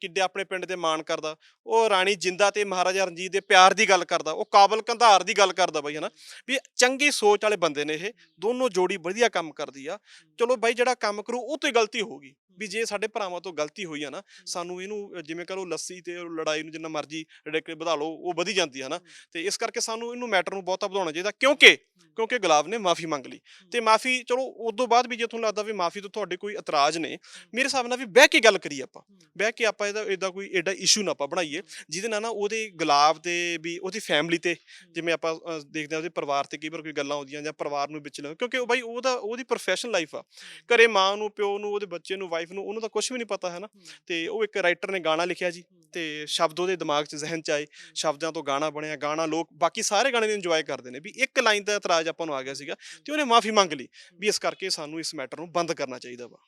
ਕਿੱਡੇ ਆਪਣੇ ਪਿੰਡ ਤੇ ਮਾਣ ਕਰਦਾ ਉਹ ਰਾਣੀ ਜਿੰਦਾ ਤੇ ਮਹਾਰਾਜਾ ਰਣਜੀਤ ਦੇ ਪਿਆਰ ਦੀ ਗੱਲ ਕਰਦਾ ਉਹ ਕਾਬਲ ਕੰਧਾਰ ਦੀ ਗੱਲ ਕਰਦਾ ਬਾਈ ਹਨਾ? ਵੀ ਚੰਗੀ ਸੋਚ ਵਾਲੇ ਬੰਦੇ ਨੇ ਇਹ ਦੋਨੋਂ ਜੋੜੀ ਵਧੀਆ ਕੰਮ ਕਰਦੀ ਆ। ਚਲੋ ਬਾਈ ਜਿਹੜਾ ਕੰਮ ਕਰੂ ਉਹ ਤੋਂ ਹੀ ਗਲਤੀ ਹੋਊਗੀ ਵੀ ਜੇ ਸਾਡੇ ਭਰਾਵਾਂ ਤੋਂ ਗਲਤੀ ਹੋਈ ਆ ਨਾ ਸਾਨੂੰ ਇਹਨੂੰ ਜਿਵੇਂ ਕਹ ਲੱਸੀ ਤੇ ਲੜਾਈ ਨੂੰ ਜਿੰਨਾ ਮਰਜ਼ੀ ਰਿੜਕ ਵਧਾ ਲਓ ਉਹ ਵਧੀ ਜਾਂਦੀ ਆ ਨਾ ਤੇ ਇਸ ਕਰਕੇ ਸਾਨੂੰ ਇਹਨੂੰ ਮੈਟਰ ਨੂੰ ਬਹੁਤਾ ਵਧਾਉਣਾ ਚਾਹੀਦਾ ਕਿਉਂਕਿ ਕਿਉਂਕਿ ਗੁਲਾਬ ਨੇ ਮਾਫੀ ਮੰਗ ਲਈ। ਤੇ ਮਾਫੀ ਚਲੋ ਉਸ ਤੋਂ ਬਾਅਦ ਵੀ ਜੇ ਤੁਹਾਨੂੰ ਲੱਗਦਾ ਵੀ ਮਾਫੀ ਤੋਂ ਤੁਹਾਡੇ ਕੋਈ ਇਤਰਾਜ਼ ਨੇ ਮੇਰੇ ਹਿਸਾਬ ਨਾਲ ਵੀ ਬਹਿ ਕੇ ਗੱਲ ਕਰੀਏ ਆਪਾਂ। ਬਹਿ ਕੇ ਆਪਾਂ ਇਹਦਾ ਇਹਦਾ ਕੋਈ ਐਡਾ ਇਸ਼ੂ ਨਾ ਆਪਾਂ ਬਣਾਈਏ। ਜਿਹਦੇ ਨਾਲ ਨਾ ਉਹਦੇ ਗੁਲਾਬ ਤੇ ਵੀ ਉਹਦੀ ਫੈਮਿਲੀ ਤੇ ਜਿਵੇਂ ਆਪਾਂ ਦੇਖਦੇ ਆ ਉਹਦੇ ਪਰਿਵਾਰ ਤੇ ਕਈ ਵਾਰ ਕੋਈ ਗੱਲਾਂ ਆਉਂਦੀਆਂ ਜਾਂ ਪਰਿਵਾਰ ਨੂੰ ਵਿੱਚ ਲੈ ਕਿਉਂਕਿ ਉਹ ਬਾਈ ਉਹਦਾ ਉਹਦੀ ਪ੍ਰੋਫੈਸ਼ਨਲ ਲਾਈਫ ਆ। ਘਰੇ ਮਾਂ ਨੂੰ ਪਿਓ ਨੂੰ ਉਹਦੇ ਬੱਚੇ ਨੂੰ ਵਾਈਫ ਨੂੰ ਉਹਨੂੰ ਤਾਂ ਕੁਝ ਵੀ ਨਹੀਂ ਪਤਾ ਹੈ। ਨਾ ਤੇ ਉਹ ਇੱਕ ਰਾਈਟਰ ਨੇ ਗਾਣਾ ਲਿਖਿਆ ਜੀ ਤੇ ਸ਼ਬਦ ਉਹਦੇ ਦਿਮਾਗ 'ਚ ਜ਼ਿਹਨ 'ਚ ਆਏ। ਸ਼ਬਦਾਂ ਤੋਂ ਗਾਣਾ ਬਣਿਆ ਗਾਣਾ ਲੋਕ ਬਾਕੀ ਸਾਰੇ ਗਾਣੇ ਨੂੰ ਇੰਜੋਏ ਕਰਦੇ ਨੇ। ਵੀ ਇੱਕ ਲਾਈਨ ਦਾ ਇਤਰਾਜ਼ ਆਪਾਂ ਨੂੰ ਆ ਗਿਆ ਸੀਗਾ ਤੇ ਉਹਨੇ ਮਾਫੀ ਮੰਗ ਲਈ ਵੀ ਇਸ ਕਰਕੇ ਸਾਨੂੰ ਇਸ ਮੈਟਰ ਨੂੰ ਬੰਦ ਕਰਨਾ ਚਾਹੀਦਾ ਵਾ।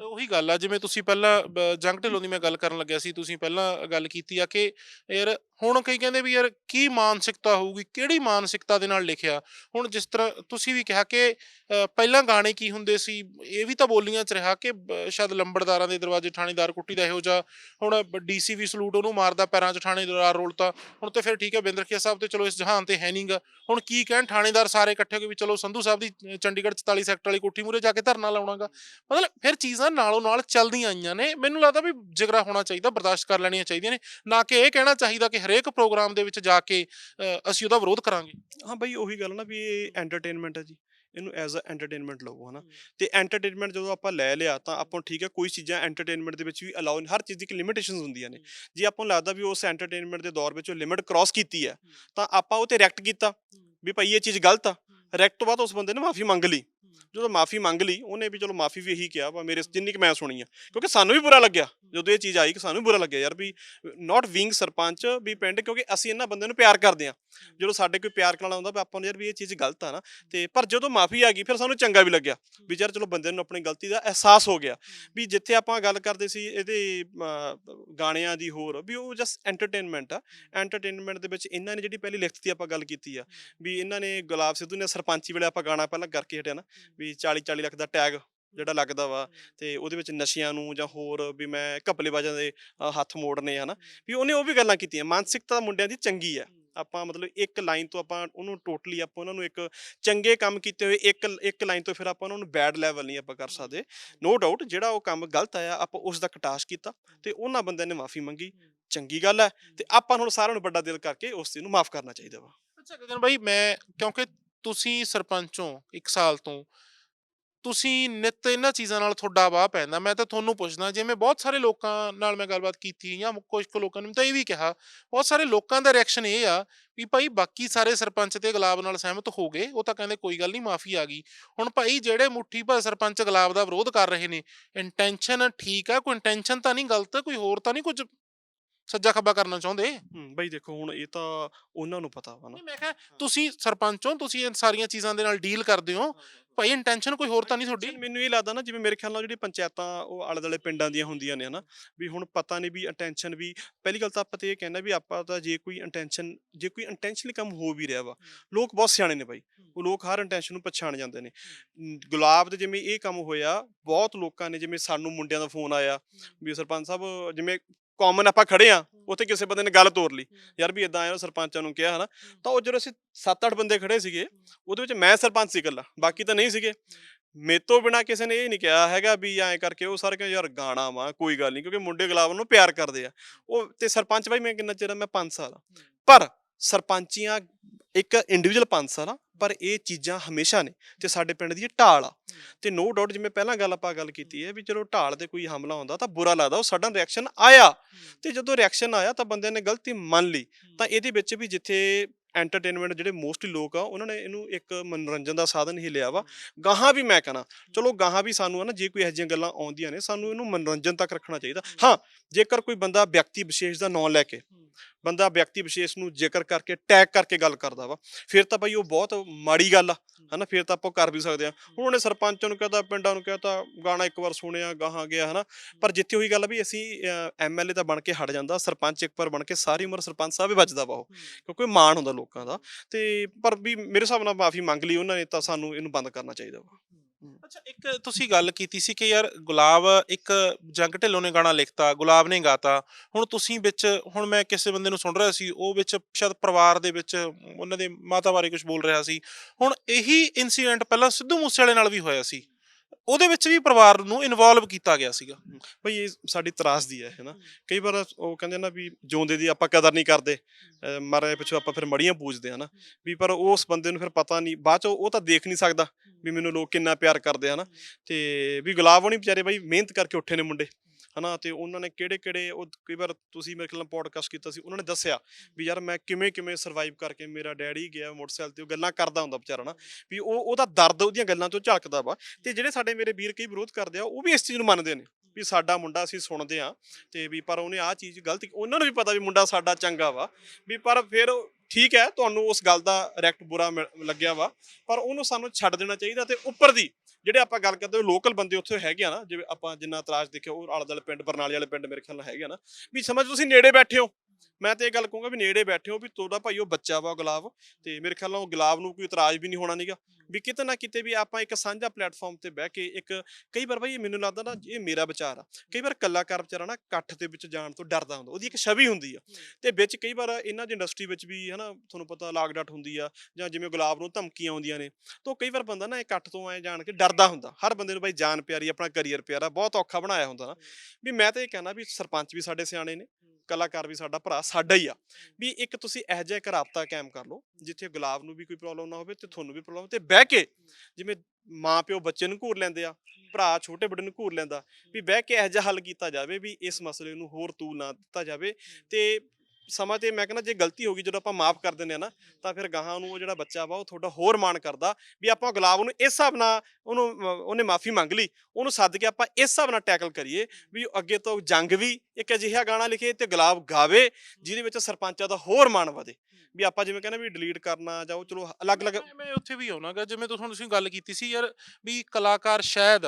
ਉਹੀ ਗੱਲ ਆ, ਜਿਵੇਂ ਤੁਸੀਂ ਪਹਿਲਾਂ, ਬ- ਜੰਗ ਢਿੱਲੋਂ ਦੀ ਮੈਂ ਗੱਲ ਕਰਨ ਲੱਗਿਆ ਸੀ, ਤੁਸੀਂ ਪਹਿਲਾਂ ਗੱਲ ਕੀਤੀ ਆ ਕਿ ਯਾਰ ਹੁਣ ਕਈ ਕਹਿੰਦੇ ਵੀ ਯਾਰ ਕੀ ਮਾਨਸਿਕਤਾ ਹੋਊਗੀ, ਕਿਹੜੀ ਮਾਨਸਿਕਤਾ ਦੇ ਨਾਲ ਲਿਖਿਆ? ਹੁਣ ਜਿਸ ਤਰ੍ਹਾਂ ਤੁਸੀਂ ਵੀ ਕਿਹਾ ਕਿ ਪਹਿਲਾਂ ਗਾਣੇ ਕੀ ਹੁੰਦੇ ਸੀ? ਇਹ ਵੀ ਤਾਂ ਬੋਲੀਆਂ ਚ ਰਿਹਾ ਕਿ ਸ਼ਾਇਦ ਲੰਬੜਦਾਰਾਂ ਦੇ ਦਰਵਾਜ਼ੇ ਥਾਣੇਦਾਰ ਕੁੱਟੀ ਦਾ ਇਹੋ ਜਿਹਾ, ਹੁਣ ਡੀਸੀ ਵੀ ਸਲੂਟ ਉਹਨੂੰ ਮਾਰਦਾ ਪੈਰਾਂ 'ਚ ਥਾਣੇਦਾਰ ਰੋਲਤਾ ਹੁਣ ਤੇ ਫਿਰ ਠੀਕ ਹੈ ਬਿੰਦਰਖੀਆ ਸਾਹਿਬ ਤੇ ਚਲੋ ਇਸ ਜਹਾਨ ਤੇ ਹੈ ਨਹੀਂਗਾ ਹੁਣ ਕੀ ਕਹਿਣ ਥਾਣੇਦਾਰ ਸਾਰੇ ਇਕੱਠੇ ਹੋ ਕੇ ਵੀ ਚਲੋ ਸੰਧੂ ਸਾਹਿਬ ਦੀ ਚੰਡੀਗੜ੍ਹ 44 ਸੈਕਟਰ ਵਾਲੀ ਕੋਠੀ ਮੂਰੇ ਜਾ ਕੇ ਧਰਨਾ ਲਾਉਣਾਗਾ। ਮਤਲਬ ਫਿਰ ਚੀਜ਼ਾਂ ਨਾਲੋਂ ਨਾਲ ਚੱਲਦੀਆਂ ਆਈਆਂ ਨੇ। ਮੈਨੂੰ ਲੱਗਦਾ ਵੀ ਜਿਗਰਾ ਹੋਣਾ ਚਾਹੀਦਾ, ਬਰਦਾਸ਼ਤ ਕਰ ਲੈਣੀਆਂ ਚਾਹੀਦੀਆਂ ਨੇ। ਨਾ ਕਿ ਇਹ ਕਹਿਣਾ ਚਾਹੀਦਾ ਕਿ ਹਰੇਕ ਪ੍ਰੋਗਰਾਮ ਦੇ ਵਿੱਚ ਜਾ ਕੇ ਅ, ਅਸੀਂ ਉਹਦਾ ਵਿਰੋਧ ਕਰਾਂਗੇ। ਹਾਂ ਬਈ ਉਹੀ ਗੱਲ ਨਾ ਵੀ ਇਹ ਐਂਟਰਟੇਨਮੈਂਟ ਹੈ ਜੀ। ਇਹਨੂੰ ਐਜ਼ ਅ ਐਂਟਰਟੇਨਮੈਂਟ ਲਓ ਹਨਾ। ਤੇ ਐਂਟਰਟੇਨਮੈਂਟ ਜਦੋਂ ਆਪਾਂ ਲੈ ਲਿਆ ਤਾਂ ਆਪਾਂ ਨੂੰ ਠੀਕ ਹੈ ਕੋਈ ਚੀਜ਼ਾਂ ਐਂਟਰਟੇਨਮੈਂਟ ਦੇ ਵਿੱਚ ਵੀ ਅਲਾਉ ਹਰ ਚੀਜ਼ ਦੀ ਇੱਕ ਲਿਮਿਟੇਸ਼ਨਸ ਹੁੰਦੀਆਂ ਨੇ। ਜੇ ਆਪਾਂ ਨੂੰ ਲੱਗਦਾ ਵੀ ਉਸ ਐਂਟਰਟੇਨਮੈਂਟ ਦੇ ਦੌਰ ਵਿੱਚ ਉਹ ਲਿਮਿਟ ਕ੍ਰਾਸ ਕੀਤੀ ਹੈ ਤਾਂ ਆਪਾਂ ਉਹ ਤੇ ਰਿਐਕਟ ਕੀਤਾ ਵੀ ਭਾਈ ਇਹ ਚੀਜ਼ ਗਲਤ ਆ। ਰਿਐਕਟ ਤੋਂ ਬਾਅਦ ਉਸ ਬੰਦੇ ਨੇ ਮਾਫੀ ਮੰਗ ਲਈ। ਜਦੋਂ ਮਾਫੀ ਮੰਗ ਲਈ ਉਹਨੇ ਵੀ ਚਲੋ ਮਾਫੀ ਵੀ ਇਹੀ ਕਿਹਾ ਵਾ ਮੇਰੇ ਜਿੰਨੀ ਕਿ ਮੈਂ ਸੁਣੀ ਆ। ਕਿਉਂਕਿ ਸਾਨੂੰ ਵੀ ਬੁਰਾ ਲੱਗਿਆ। ਜਦੋਂ ਇਹ ਚੀਜ਼ ਆਈ ਕਿ ਸਾਨੂੰ ਵੀ ਬੁਰਾ ਲੱਗਿਆ ਯਾਰ ਵੀ ਨਾਟ ਵਿੰਗ ਸਰਪੰਚ ਵੀ ਪਿੰਡ ਕਿਉਂਕਿ ਅਸੀਂ ਇਹਨਾਂ ਬੰਦੇ ਨੂੰ ਪਿਆਰ ਕਰਦੇ ਆ ਜਦੋਂ ਸਾਡੇ ਕੋਈ ਪਿਆਰ ਕਰਨ ਵਾਲਾ ਹੁੰਦਾ ਵੀ ਆਪਾਂ ਨੂੰ ਯਾਰ ਵੀ ਇਹ ਚੀਜ਼ ਗਲਤ ਆ ਨਾ। ਤੇ ਪਰ ਜਦੋਂ ਮਾਫੀ ਆ ਗਈ ਫਿਰ ਸਾਨੂੰ ਚੰਗਾ ਵੀ ਲੱਗਿਆ ਵੀ ਯਾਰ ਚਲੋ ਬੰਦੇ ਨੂੰ ਆਪਣੀ ਗਲਤੀ ਦਾ ਅਹਿਸਾਸ ਹੋ ਗਿਆ। ਵੀ ਜਿੱਥੇ ਆਪਾਂ ਗੱਲ ਕਰਦੇ ਸੀ ਇਹਦੇ ਗਾਣਿਆਂ ਦੀ ਹੋਰ ਵੀ ਉਹ ਜਸਟ ਐਂਟਰਟੇਨਮੈਂਟ ਆ। ਐਂਟਰਟੇਨਮੈਂਟ ਦੇ ਵਿੱਚ ਇਹਨਾਂ ਨੇ ਜਿਹੜੀ ਪਹਿਲੀ ਲਿਖਤ ਦੀ ਆਪਾਂ ਗੱਲ ਕੀਤੀ ਆ ਵੀ ਇਹਨਾਂ ਨੇ ਗੁਲਾਬ ਸਿੱਧੂ ਨੇ ਸਰਪੰਚੀ ਵੇਲੇ ਆਪਾਂ ਗਾਣਾ ਪਹਿਲਾਂ ਕਰਕੇ ਹਟਿਆ ਨਾ ਵੀ 40 40 ਲੱਖ ਦਾ ਟੈਗ ਜਿਹੜਾ ਲੱਗਦਾ ਵਾ ਤੇ ਉਹਦੇ ਵਿੱਚ ਨਸ਼ਿਆਂ ਨੂੰ ਜਾਂ ਹੋਰ ਵੀ ਮੈਂ ਘਪਲੇਬਾਜ਼ਾਂ ਦੇ ਹੱਥ ਮੋੜਨੇ ਹਨਾ ਵੀ ਉਹਨੇ ਉਹ ਵੀ ਗੱਲਾਂ ਕੀਤੀਆਂ ਮਾਨਸਿਕਤਾ ਮੁੰਡਿਆਂ ਦੀ ਚੰਗੀ ਆ। ਆਪਾਂ ਮਤਲਬ ਇੱਕ ਲਾਈਨ ਤੋਂ ਆਪਾਂ ਉਹਨੂੰ ਟੋਟਲੀ ਆਪਾਂ ਉਹਨਾਂ ਨੂੰ ਇੱਕ ਚੰਗੇ ਕੰਮ ਕੀਤੇ ਹੋਏ ਇੱਕ ਇੱਕ ਲਾਈਨ ਤੋਂ ਫਿਰ ਆਪਾਂ ਉਹਨਾਂ ਨੂੰ ਬੈਡ ਲੈਵਲ ਨਹੀਂ ਆਪਾਂ ਕਰ ਸਕਦੇ। ਨੋ ਡਾਊਟ ਜਿਹੜਾ ਉਹ ਕੰਮ ਗਲਤ ਆਇਆ ਆਪਾਂ ਉਸ ਦਾ ਕਟਾਸ਼ ਕੀਤਾ ਤੇ ਉਹਨਾਂ ਬੰਦਿਆਂ ਨੇ ਮਾਫੀ ਮੰਗੀ ਚੰਗੀ ਗੱਲ ਹੈ ਤੇ ਆਪਾਂ ਹੁਣ ਸਾਰਿਆਂ ਨੂੰ ਵੱਡਾ ਦਿਲ ਕਰਕੇ ਉਸ ਚੀਜ਼ ਨੂੰ ਮਾਫ ਕਰਨਾ ਚਾਹੀਦਾ ਵਾ। ਅੱਛਾ ਗਗਨ ਭਾਈ ਮੈਂ ਕਿਉਂਕਿ ਤੁਸੀਂ ਸਰਪੰਚੋਂ 1 ਸਾਲ ਤੋਂ, ਤੁਸੀਂ ਨਿਤ ਇਹਨਾਂ ਚੀਜ਼ਾਂ ਨਾਲ ਤੁਹਾਡਾ ਵਾਹ ਪੈਂਦਾ। ਮੈਂ ਤਾਂ ਤੁਹਾਨੂੰ ਪੁੱਛਦਾ ਜਿਵੇਂ ਬਹੁਤ ਸਾਰੇ ਲੋਕਾਂ ਨਾਲ ਮੈਂ ਗੱਲਬਾਤ ਕੀਤੀ ਜਾਂ ਕੁਝ ਕੁ ਲੋਕਾਂ ਨੂੰ ਤਾਂ ਇਹ ਵੀ ਕਿਹਾ, ਬਹੁਤ ਸਾਰੇ ਲੋਕਾਂ ਦਾ ਰਿਐਕਸ਼ਨ ਇਹ ਆ ਵੀ ਭਾਈ ਬਾਕੀ ਸਾਰੇ ਸਰਪੰਚ ਤੇ ਗੁਲਾਬ ਨਾਲ ਸਹਿਮਤ ਹੋ ਗਏ, ਉਹ ਤਾਂ ਕਹਿੰਦੇ ਕੋਈ ਗੱਲ ਨਹੀਂ ਮਾਫੀ ਆ ਗਈ। ਹੁਣ ਭਾਈ ਜਿਹੜੇ ਮੁੱਠੀ ਭਰ ਸਰਪੰਚ ਗੁਲਾਬ ਦਾ ਵਿਰੋਧ ਕਰ ਰਹੇ ਨੇ ਇੰਟੈਂਸ਼ਨ ਠੀਕ ਆ, ਕੋਈ ਇੰਟੈਂਸ਼ਨ ਤਾਂ ਨਹੀਂ ਗਲਤ ਕੋਈ ਹੋਰ ਤਾਂ ਨਹੀਂ ਕੁਝ ਸੱਜਾ ਖੱਬਾ ਕਰਨਾ ਚਾਹੁੰਦੇ? ਹੂੰ ਬਈ ਦੇਖੋ ਹੁਣ ਇਹ ਤਾਂ ਉਹਨਾਂ ਨੂੰ ਪਤਾ ਵਾ ਨਾ। ਨਹੀਂ ਮੈਂ ਕਿਹਾ ਤੁਸੀਂ ਸਰਪੰਚ ਹੋ ਤੁਸੀਂ ਇਹ ਸਾਰੀਆਂ ਚੀਜ਼ਾਂ ਦੇ ਨਾਲ ਡੀਲ ਕਰਦੇ ਹੋ। ਭਾਈ ਇੰਟੈਂਸ਼ਨ ਕੋਈ ਹੋਰ ਤਾਂ ਨਹੀਂ ਤੁਹਾਡੀ? ਮੈਨੂੰ ਇਹ ਲੱਗਦਾ ਨਾ ਜਿਵੇਂ ਮੇਰੇ ਖਿਆਲ ਨਾਲ ਜਿਹੜੀ ਪੰਚਾਇਤਾਂ ਉਹ ਆਲੇ ਦੁਆਲੇ ਪਿੰਡਾਂ ਦੀਆਂ ਹੁੰਦੀਆਂ ਨੇ ਹਨਾ ਵੀ ਹੁਣ ਪਤਾ ਨਹੀਂ ਵੀ ਇੰਟੈਂਸ਼ਨ ਵੀ ਪਹਿਲੀ ਗੱਲ ਤਾਂ ਆਪਾਂ ਤੇ ਇਹ ਕਹਿੰਦਾ ਵੀ ਆਪਾਂ ਤਾਂ ਜੇ ਕੋਈ ਇੰਟੈਂਸ਼ਨ ਜੇ ਕੋਈ ਇੰਟੈਂਸ਼ਨਲੀ ਕੰਮ ਹੋ ਵੀ ਰਿਹਾ ਵਾ ਲੋਕ ਬਹੁਤ ਸਿਆਣੇ ਨੇ ਬਾਈ। ਉਹ ਲੋਕ ਹਰ ਇੰਟੈਂਸ਼ਨ ਨੂੰ ਪਛਾਣ ਜਾਂਦੇ ਨ- ਗੁਲਾਬ ਦੇ ਜਿਵੇਂ ਇਹ ਕੰਮ ਹੋਇਆ ਬਹੁਤ ਲੋਕਾਂ ਨੇ ਜਿਵੇਂ ਸਾਨੂੰ ਮੁੰਡਿਆਂ ਦਾ ਫੋਨ ਆਇਆ ਵੀ ਸਰਪੰਚ ਸਾਹਿਬ ਜਿਵੇਂ ਕਾਮਨ ਆਪਾਂ ਖੜੇ ਆ ਉੱਥੇ ਕਿਸੇ ਬੰਦੇ ਨੇ ਗੱਲ ਤੋਰ ਲਈ। ਯਾਰ ਵੀ ਇਦਾਂ ਆਇਆ ਸਰਪੰਚਾਂ ਨੂੰ ਕਿਹਾ ਹਨਾ। ਤਾਂ ਉਹ ਜਦੋਂ ਅਸੀਂ 7-8 ਬੰਦੇ ਖੜੇ ਸੀਗੇ ਉਹਦੇ ਵਿੱਚ ਮੈਂ ਸਰਪੰਚ ਸੀ ਇਕੱਲਾ ਬਾਕੀ ਤਾਂ ਨਹੀਂ ਸੀਗੇ। ਮੇਰੇ ਤੋਂ ਬਿਨਾ ਕਿਸੇ ਨੇ ਇਹ ਨਹੀਂ ਕਿਹਾ ਹੈਗਾ ਵੀ ਐਂ ਕਰਕੇ ਉਹ ਸਾਰੇ ਕਹਿੰਦੇ ਯਾਰ ਗਾਣਾ ਵਾ ਕੋਈ ਗੱਲ ਨਹੀਂ। ਕਿਉਂਕਿ ਮੁੰਡੇ ਗੁਲਾਬ ਨੂੰ ਪਿਆਰ ਕਰਦੇ ਆ। ਉਹ ਤੇ ਸਰਪੰਚ ਬਾਈ ਮੈਂ ਕਿੰਨਾ ਚਿਰ? ਮੈਂ 5 ਸਾਲ ਪਰ ਸਰਪੰਚੀਆਂ ਇੱਕ ਇੰਡੀਵਿਜੂਅਲ 5 ਸਾਲ ਆ ਪਰ ਇਹ ਚੀਜ਼ਾਂ ਹਮੇਸ਼ਾ ਨੇ ਤੇ ਸਾਡੇ ਪਿੰਡ ਦੀ ਇਹ ਢਾਲ ਆ। ਤੇ ਨੋ ਡਾਊਟ ਜਿਵੇਂ ਪਹਿਲਾਂ ਗੱਲ ਆਪਾਂ ਗੱਲ ਕੀਤੀ ਹੈ ਵੀ ਚਲੋ ਢਾਲ ਤੇ ਕੋਈ ਹਮਲਾ ਹੁੰਦਾ ਤਾਂ ਬੁਰਾ ਲੱਗਦਾ, ਉਹ ਸਡਨ ਰਿਐਕਸ਼ਨ ਆਇਆ। ਤੇ ਜਦੋਂ ਰਿਐਕਸ਼ਨ ਆਇਆ ਤਾਂ ਬੰਦੇ ਨੇ ਗਲਤੀ ਮੰਨ ਲਈ। ਤਾਂ ਇਹਦੇ ਵਿੱਚ ਵੀ ਜਿੱਥੇ ਐਂਟਰਟੇਨਮੈਂਟ ਜਿਹੜੇ ਮੋਸਟਲੀ ਲੋਕ ਆ ਉਹਨਾਂ ਨੇ ਇਹਨੂੰ ਇੱਕ ਮਨੋਰੰਜਨ ਦਾ ਸਾਧਨ ਹੀ ਲਿਆ ਵਾ। ਗਾਹਾਂ ਵੀ ਮੈਂ ਕਹਣਾ ਚਲੋ ਗਾਹਾਂ ਵੀ ਸਾਨੂੰ ਆ ਨਾ ਜੇ ਕੋਈ ਇਹੋ ਜਿਹੀਆਂ ਗੱਲਾਂ ਆਉਂਦੀਆਂ ਨੇ ਸਾਨੂੰ ਇਹਨੂੰ ਮਨੋਰੰਜਨ ਤੱਕ ਰੱਖਣਾ ਚਾਹੀਦਾ। ਹਾਂ। ਜੇਕਰ ਕੋਈ ਬੰਦਾ ਵਿਅਕਤੀ ਵਿਸ਼ੇਸ਼ ਦਾ ਨਾਂ ਲੈ ਕੇ ਬੰਦਾ ਵਿਅਕਤੀ ਵਿਸ਼ੇਸ਼ ਨੂੰ ਜ਼ਿਕਰ ਕਰਕੇ ਟੈਗ ਕਰਕੇ ਗੱਲ ਕਰਦਾ ਵਾ ਫਿਰ ਤਾਂ ਬਈ ਉਹ ਬਹੁਤ ਮਾੜੀ ਗੱਲ ਆ ਹਨਾ ਫਿਰ ਤਾਂ ਆਪਾਂ ਕਰ ਵੀ ਸਕਦੇ ਆ। ਹੁਣ ਉਹਨੇ ਸਰਪੰਚਾਂ ਨੂੰ ਕਹਤਾ ਪਿੰਡਾਂ ਨੂੰ ਕਹਤਾ ਗਾਣਾ ਇੱਕ ਵਾਰ ਸੁਣਿਆ ਗਾਹਾਂ ਗਿਆ ਹਨਾ। ਪਰ ਜਿੱਥੇ ਹੋਈ ਗੱਲ ਵੀ ਅਸੀਂ ਐਮਐਲਏ ਤਾਂ ਬਣ ਕੇ ਹਟ ਜਾਂਦਾ ਸਰਪੰਚ ਇੱਕ ਵਾਰ ਬਣ ਕੇ ਸਾਰੀ ਉਮਰ ਸਰਪੰਚ ਸਾਹਿਬ ਹੀ ਬਚਦਾ ਵਾ ਉਹ ਕਿਉਂਕਿ ਮਾਣ ਹੁੰਦਾ ਲੋਕਾਂ ਦਾ ਤੇ ਪਰ ਵੀ ਮੇਰੇ ਹਿਸਾਬ ਨਾਲ ਮਾਫੀ ਮੰਗ ਲਈ ਉਹਨਾਂ ਨੇ ਤਾਂ ਸਾਨੂੰ ਇਹਨੂੰ ਬੰਦ ਕਰਨਾ ਚਾਹੀਦਾ ਵਾ। ਅੱਛਾ ਇੱਕ ਤੁਸੀਂ ਗੱਲ ਕੀਤੀ ਸੀ ਕਿ ਯਾਰ ਗੁਲਾਬ ਇੱਕ ਜੰਗ ਢਿੱਲੋਂ ਨੇ ਗਾਣਾ ਲਿਖਤਾ ਗੁਲਾਬ ਨੇ ਗਾਤਾ ਹੁਣ ਤੁਸੀਂ ਵਿੱਚ ਹੁਣ ਮੈਂ ਕਿਸੇ ਬੰਦੇ ਨੂੰ ਸੁਣ ਰਿਹਾ ਸੀ ਉਹ ਵਿੱਚ ਸ਼ਾਇਦ ਪਰਿਵਾਰ ਦੇ ਵਿੱਚ ਉਹਨਾਂ ਦੇ ਮਾਤਾ ਬਾਰੇ ਕੁਝ ਬੋਲ ਰਿਹਾ ਸੀ ਹੁਣ ਇਹੀ ਇਨਸੀਡੈਂਟ ਪਹਿਲਾਂ ਸਿੱਧੂ ਮੂਸੇਵਾਲੇ ਨਾਲ ਵੀ ਹੋਇਆ ਸੀ? ਉਹਦੇ ਵਿੱਚ ਵੀ ਪਰਿਵਾਰ ਨੂੰ ਇਨਵੋਲਵ ਕੀਤਾ ਗਿਆ ਸੀਗਾ। ਬਈ ਇਹ ਸਾਡੀ ਤਰਾਸਦੀ ਹੈ ਹੈਨਾ ਕਈ ਵਾਰ ਉਹ ਕਹਿੰਦੇ ਨਾ ਵੀ ਜਿਉਂਦੇ ਦੀ ਆਪਾਂ ਕਦਰ ਨਹੀਂ ਕਰਦੇ। ਮਰੇ ਪਿੱਛੋਂ ਆਪਾਂ ਫਿਰ ਮੜੀਆਂ ਪੂਜਦੇ ਹਨਾ ਵੀ ਪਰ ਉਸ ਬੰਦੇ ਨੂੰ ਫਿਰ ਪਤਾ ਨਹੀਂ ਬਾਅਦ ਚ ਉਹ ਤਾਂ ਦੇਖ ਨਹੀਂ ਸਕਦਾ ਵੀ ਮੈਨੂੰ ਲੋਕ ਕਿੰਨਾ ਪਿਆਰ ਕਰਦੇ ਹਨਾ ਤੇ ਵੀ ਗੁਲਾਬ ਹੋਣੀ ਵਿਚਾਰੇ ਬਾਈ ਮਿਹਨਤ ਕਰਕੇ ਉੱਠੇ ਨੇ ਮੁੰਡੇ। ਹਨਾ ਤੇ ਉਹਨਾਂ ਨੇ ਕਿਹੜੇ ਕਿਹੜੇ ਉਹ ਕਈ ਵਾਰ ਤੁਸੀਂ ਮੇਰੇ ਖਿਆਲ ਪੋਡਕਾਸਟ ਕੀਤਾ ਸੀ ਉਹਨਾਂ ਨੇ ਦੱਸਿਆ ਵੀ ਯਾਰ ਮੈਂ ਕਿਵੇਂ ਕਿਵੇਂ ਸਰਵਾਈਵ ਕਰਕੇ ਮੇਰਾ ਡੈਡੀ ਗਿਆ ਮੋਟਰਸਾਈਕਲ ਤੇ ਉਹ ਗੱਲਾਂ ਕਰਦਾ ਹੁੰਦਾ ਵਿਚਾਰਾ ਨਾ ਵੀ ਉਹ ਉਹਦਾ ਦਰਦ ਉਹਦੀਆਂ ਗੱਲਾਂ ਤੋਂ ਝਲਕਦਾ ਵਾ ਤੇ ਜਿਹੜੇ ਸਾਡੇ ਮੇਰੇ ਵੀਰ ਕਈ ਵਿਰੋਧ ਕਰਦੇ ਆ ਉਹ ਵੀ ਇਸ ਚੀਜ਼ ਨੂੰ ਮੰਨਦੇ ਨੇ ਵੀ ਸਾਡਾ ਮੁੰਡਾ ਅਸੀਂ ਸੁਣਦੇ ਆ ਤੇ ਵੀ ਪਰ ਉਹਨੇ ਆਹ ਚੀਜ਼ ਗਲਤ ਉਹਨਾਂ ਨੂੰ ਵੀ ਪਤਾ ਵੀ ਮੁੰਡਾ ਸਾਡਾ ਚੰਗਾ ਵਾ ਵੀ ਪਰ ਫਿਰ ਠੀਕ ਹੈ, ਤੁਹਾਨੂੰ ਉਸ ਗੱਲ ਦਾ ਰੈਕਟ ਬੁਰਾ ਮਿਲ- ਲੱਗਿਆ ਵਾ, ਪਰ ਉਹਨੂੰ ਸਾਨੂੰ ਛੱਡ ਦੇਣਾ ਚਾਹੀਦਾ ਤੇ ਉੱਪਰ ਦੀ ਜਿਹੜੇ ਆਪਾਂ ਗੱਲ ਕਰਦੇ ਲੋਕਲ ਬੰਦੇ ਉੱਥੇ ਹੈਗੇ ਆ ਨਾ, ਜਿਵੇਂ ਆਪਾਂ ਜਿੰਨਾ ਤਰਾਸ਼ ਦੇਖਿਆ, ਉਹ ਆਲੇ ਦੁਆਲੇ ਪਿੰਡ, ਬਰਨਾਲੇ ਵਾਲੇ ਪਿੰਡ ਮੇਰੇ ਖਿਆਲ ਨਾਲ ਹੈਗੇ ਆ ਨਾ, ਵੀ ਸਮਝ ਤੁਸੀਂ ਨੇੜੇ ਬੈਠੇ ਹੋ ਮੈਂ ਤੇ ਇਹ ਗੱਲ ਕਹੂੰਗਾ ਵੀ ਨੇੜੇ ਬੈਠੇ ਹੋ ਵੀ ਤੁਹਾਡਾ ਭਾਈ ਉਹ ਬੱਚਾ ਵਾ ਗੁਲਾਬ ਤੇ ਮੇਰੇ ਖਿਆਲ ਨਾਲ ਉਹ ਗੁਲਾਬ ਨੂੰ ਕੋਈ ਇਤਰਾਜ਼ ਵੀ ਨਹੀਂ ਹੋਣਾ ਨਹੀਂਗਾ ਵੀ ਕਿਤੇ ਨਾ ਕਿਤੇ ਵੀ ਆਪਾਂ ਇੱਕ ਸਾਂਝਾ ਪਲੇਟਫਾਰਮ ਤੇ ਬਹਿ ਕੇ ਇੱਕ ਕਈ ਵਾਰ ਭਾਈ ਮੈਨੂੰ ਲੱਗਦਾ ਨਾ ਇਹ ਮੇਰਾ ਵਿਚਾਰ ਆ। ਕਈ ਵਾਰ ਕਲਾਕਾਰ ਵਿਚਾਰਾ ਨਾ ਇਕੱਠ ਦੇ ਵਿੱਚ ਜਾਣ ਤੋਂ ਡਰਦਾ ਹੁੰਦਾ ਉਹਦੀ ਇੱਕ ਛਵੀ ਹੁੰਦੀ ਆ। ਤੇ ਵਿੱਚ ਕਈ ਵਾਰ ਇਹਨਾਂ ਦੀ ਇੰਡਸਟਰੀ ਵਿੱਚ ਵੀ ਹਨਾ ਤੁਹਾਨੂੰ ਪਤਾ ਲਾਗ ਡਾਟ ਹੁੰਦੀ ਆ ਜਾਂ ਜਿਵੇਂ ਗੁਲਾਬ ਨੂੰ ਧਮਕੀਆਂ ਆਉਂਦੀਆਂ ਨੇ ਤਾਂ ਕਈ ਵਾਰ ਬੰਦਾ ਨਾ ਇਹ ਇਕੱਠ ਤੋਂ ਐ ਜਾਣ ਕੇ ਡਰਦਾ ਹੁੰਦਾ। ਹਰ ਬੰਦੇ ਨੂੰ ਭਾਈ ਜਾਨ ਪਿਆਰੀ ਆਪਣਾ ਕੈਰੀਅਰ ਪਿਆਰਾ ਬਹੁਤ ਔਖਾ ਬਣਾਇਆ ਹੁੰਦਾ ਨਾ। ਵੀ ਮੈਂ ਤਾਂ ਇਹ ਕਹਿਣਾ ਵੀ ਸਰਪੰਚ ਵੀ ਸਾਡੇ ਸਿਆਣੇ ਨੇ ਕਲਾਕਾਰ ਵੀ ਸਾਡਾ ਭਰਾ ਸਾਡਾ ਹੀ ਆ। ਵੀ ਇੱਕ ਤੁਸੀਂ ਇਹੋ ਜਿਹਾ ਇੱਕ ਰਾਬਤਾ ਕਾਇਮ ਕਰ ਲਓ ਜਿੱਥੇ ਗੁਲਾਬ ਨੂੰ ਵੀ ਕੋਈ ਪ੍ਰੋਬਲਮ ਨਾ ਹੋਵੇ ਤੇ ਤੁਹਾਨੂੰ ਵੀ ਪ੍ਰੋਬਲਮ ਤੇ ਬਹਿ ਕੇ ਜਿਵੇਂ ਮਾਂ ਪਿਓ ਬੱਚੇ ਨੂੰ ਘੂਰ ਲੈਂਦੇ ਆ ਭਰਾ ਛੋਟੇ ਵੱਡੇ ਨੂੰ ਘੂਰ ਲੈਂਦਾ ਵੀ ਬਹਿ ਕੇ ਇਹੋ ਜਿਹਾ ਹੱਲ ਕੀਤਾ ਜਾਵੇ ਵੀ ਇਸ ਮਸਲੇ ਨੂੰ ਹੋਰ ਤੂਲ ਨਾ ਦਿੱਤਾ ਜਾਵੇ ਤੇ ਸਮਾਂ ਤੇ ਮੈਂ ਕਹਿੰਦਾ ਜੇ ਗਲਤੀ ਹੋ ਗਈ, ਜਦੋਂ ਆਪਾਂ ਮਾਫ ਕਰ ਦਿੰਦੇ ਆ ਨਾ, ਤਾਂ ਫਿਰ ਗਾਹਾਂ ਨੂੰ ਉਹ ਜਿਹੜਾ ਬੱਚਾ ਵਾ, ਉਹ ਤੁਹਾਡਾ ਹੋਰ ਮਾਣ ਕਰਦਾ ਵੀ ਆਪਾਂ ਗੁਲਾਬ ਨੂੰ ਇਸ ਹਿਸਾਬ ਨਾਲ ਉਹਨੂੰ, ਉਹਨੇ ਮਾਫੀ ਮੰਗ ਲਈ, ਉਹਨੂੰ ਸੱਦ ਕੇ ਆਪਾਂ ਇਸ ਹਿਸਾਬ ਨਾਲ ਟੈਕਲ ਕਰੀਏ ਵੀ ਅੱਗੇ ਤੋਂ ਜੰਗ ਵੀ ਇੱਕ ਅਜਿਹਾ ਗਾਣਾ ਲਿਖੇ ਤੇ ਗੁਲਾਬ ਗਾਵੇ, ਜਿਹਦੇ ਵਿੱਚ ਸਰਪੰਚਾਂ ਦਾ ਹੋਰ ਮਾਣ ਵਧੇ। ਵੀ ਆਪਾਂ ਜਿਵੇਂ ਕਹਿੰਦੇ ਵੀ ਡਿਲੀਟ ਕਰਨਾ ਜਾਂ ਉਹ ਚਲੋ ਅਲੱਗ-ਅਲੱਗ ਮੈਂ- ਉੱਥੇ ਵੀ ਆਉਣਾਗਾ, ਜਿਵੇਂ ਤੁਸੀਂ ਤੁਸੀਂ ਗੱਲ ਕੀਤੀ ਸੀ ਯਾਰ ਵੀ ਕਲਾਕਾਰ ਸ਼ਾਇਦ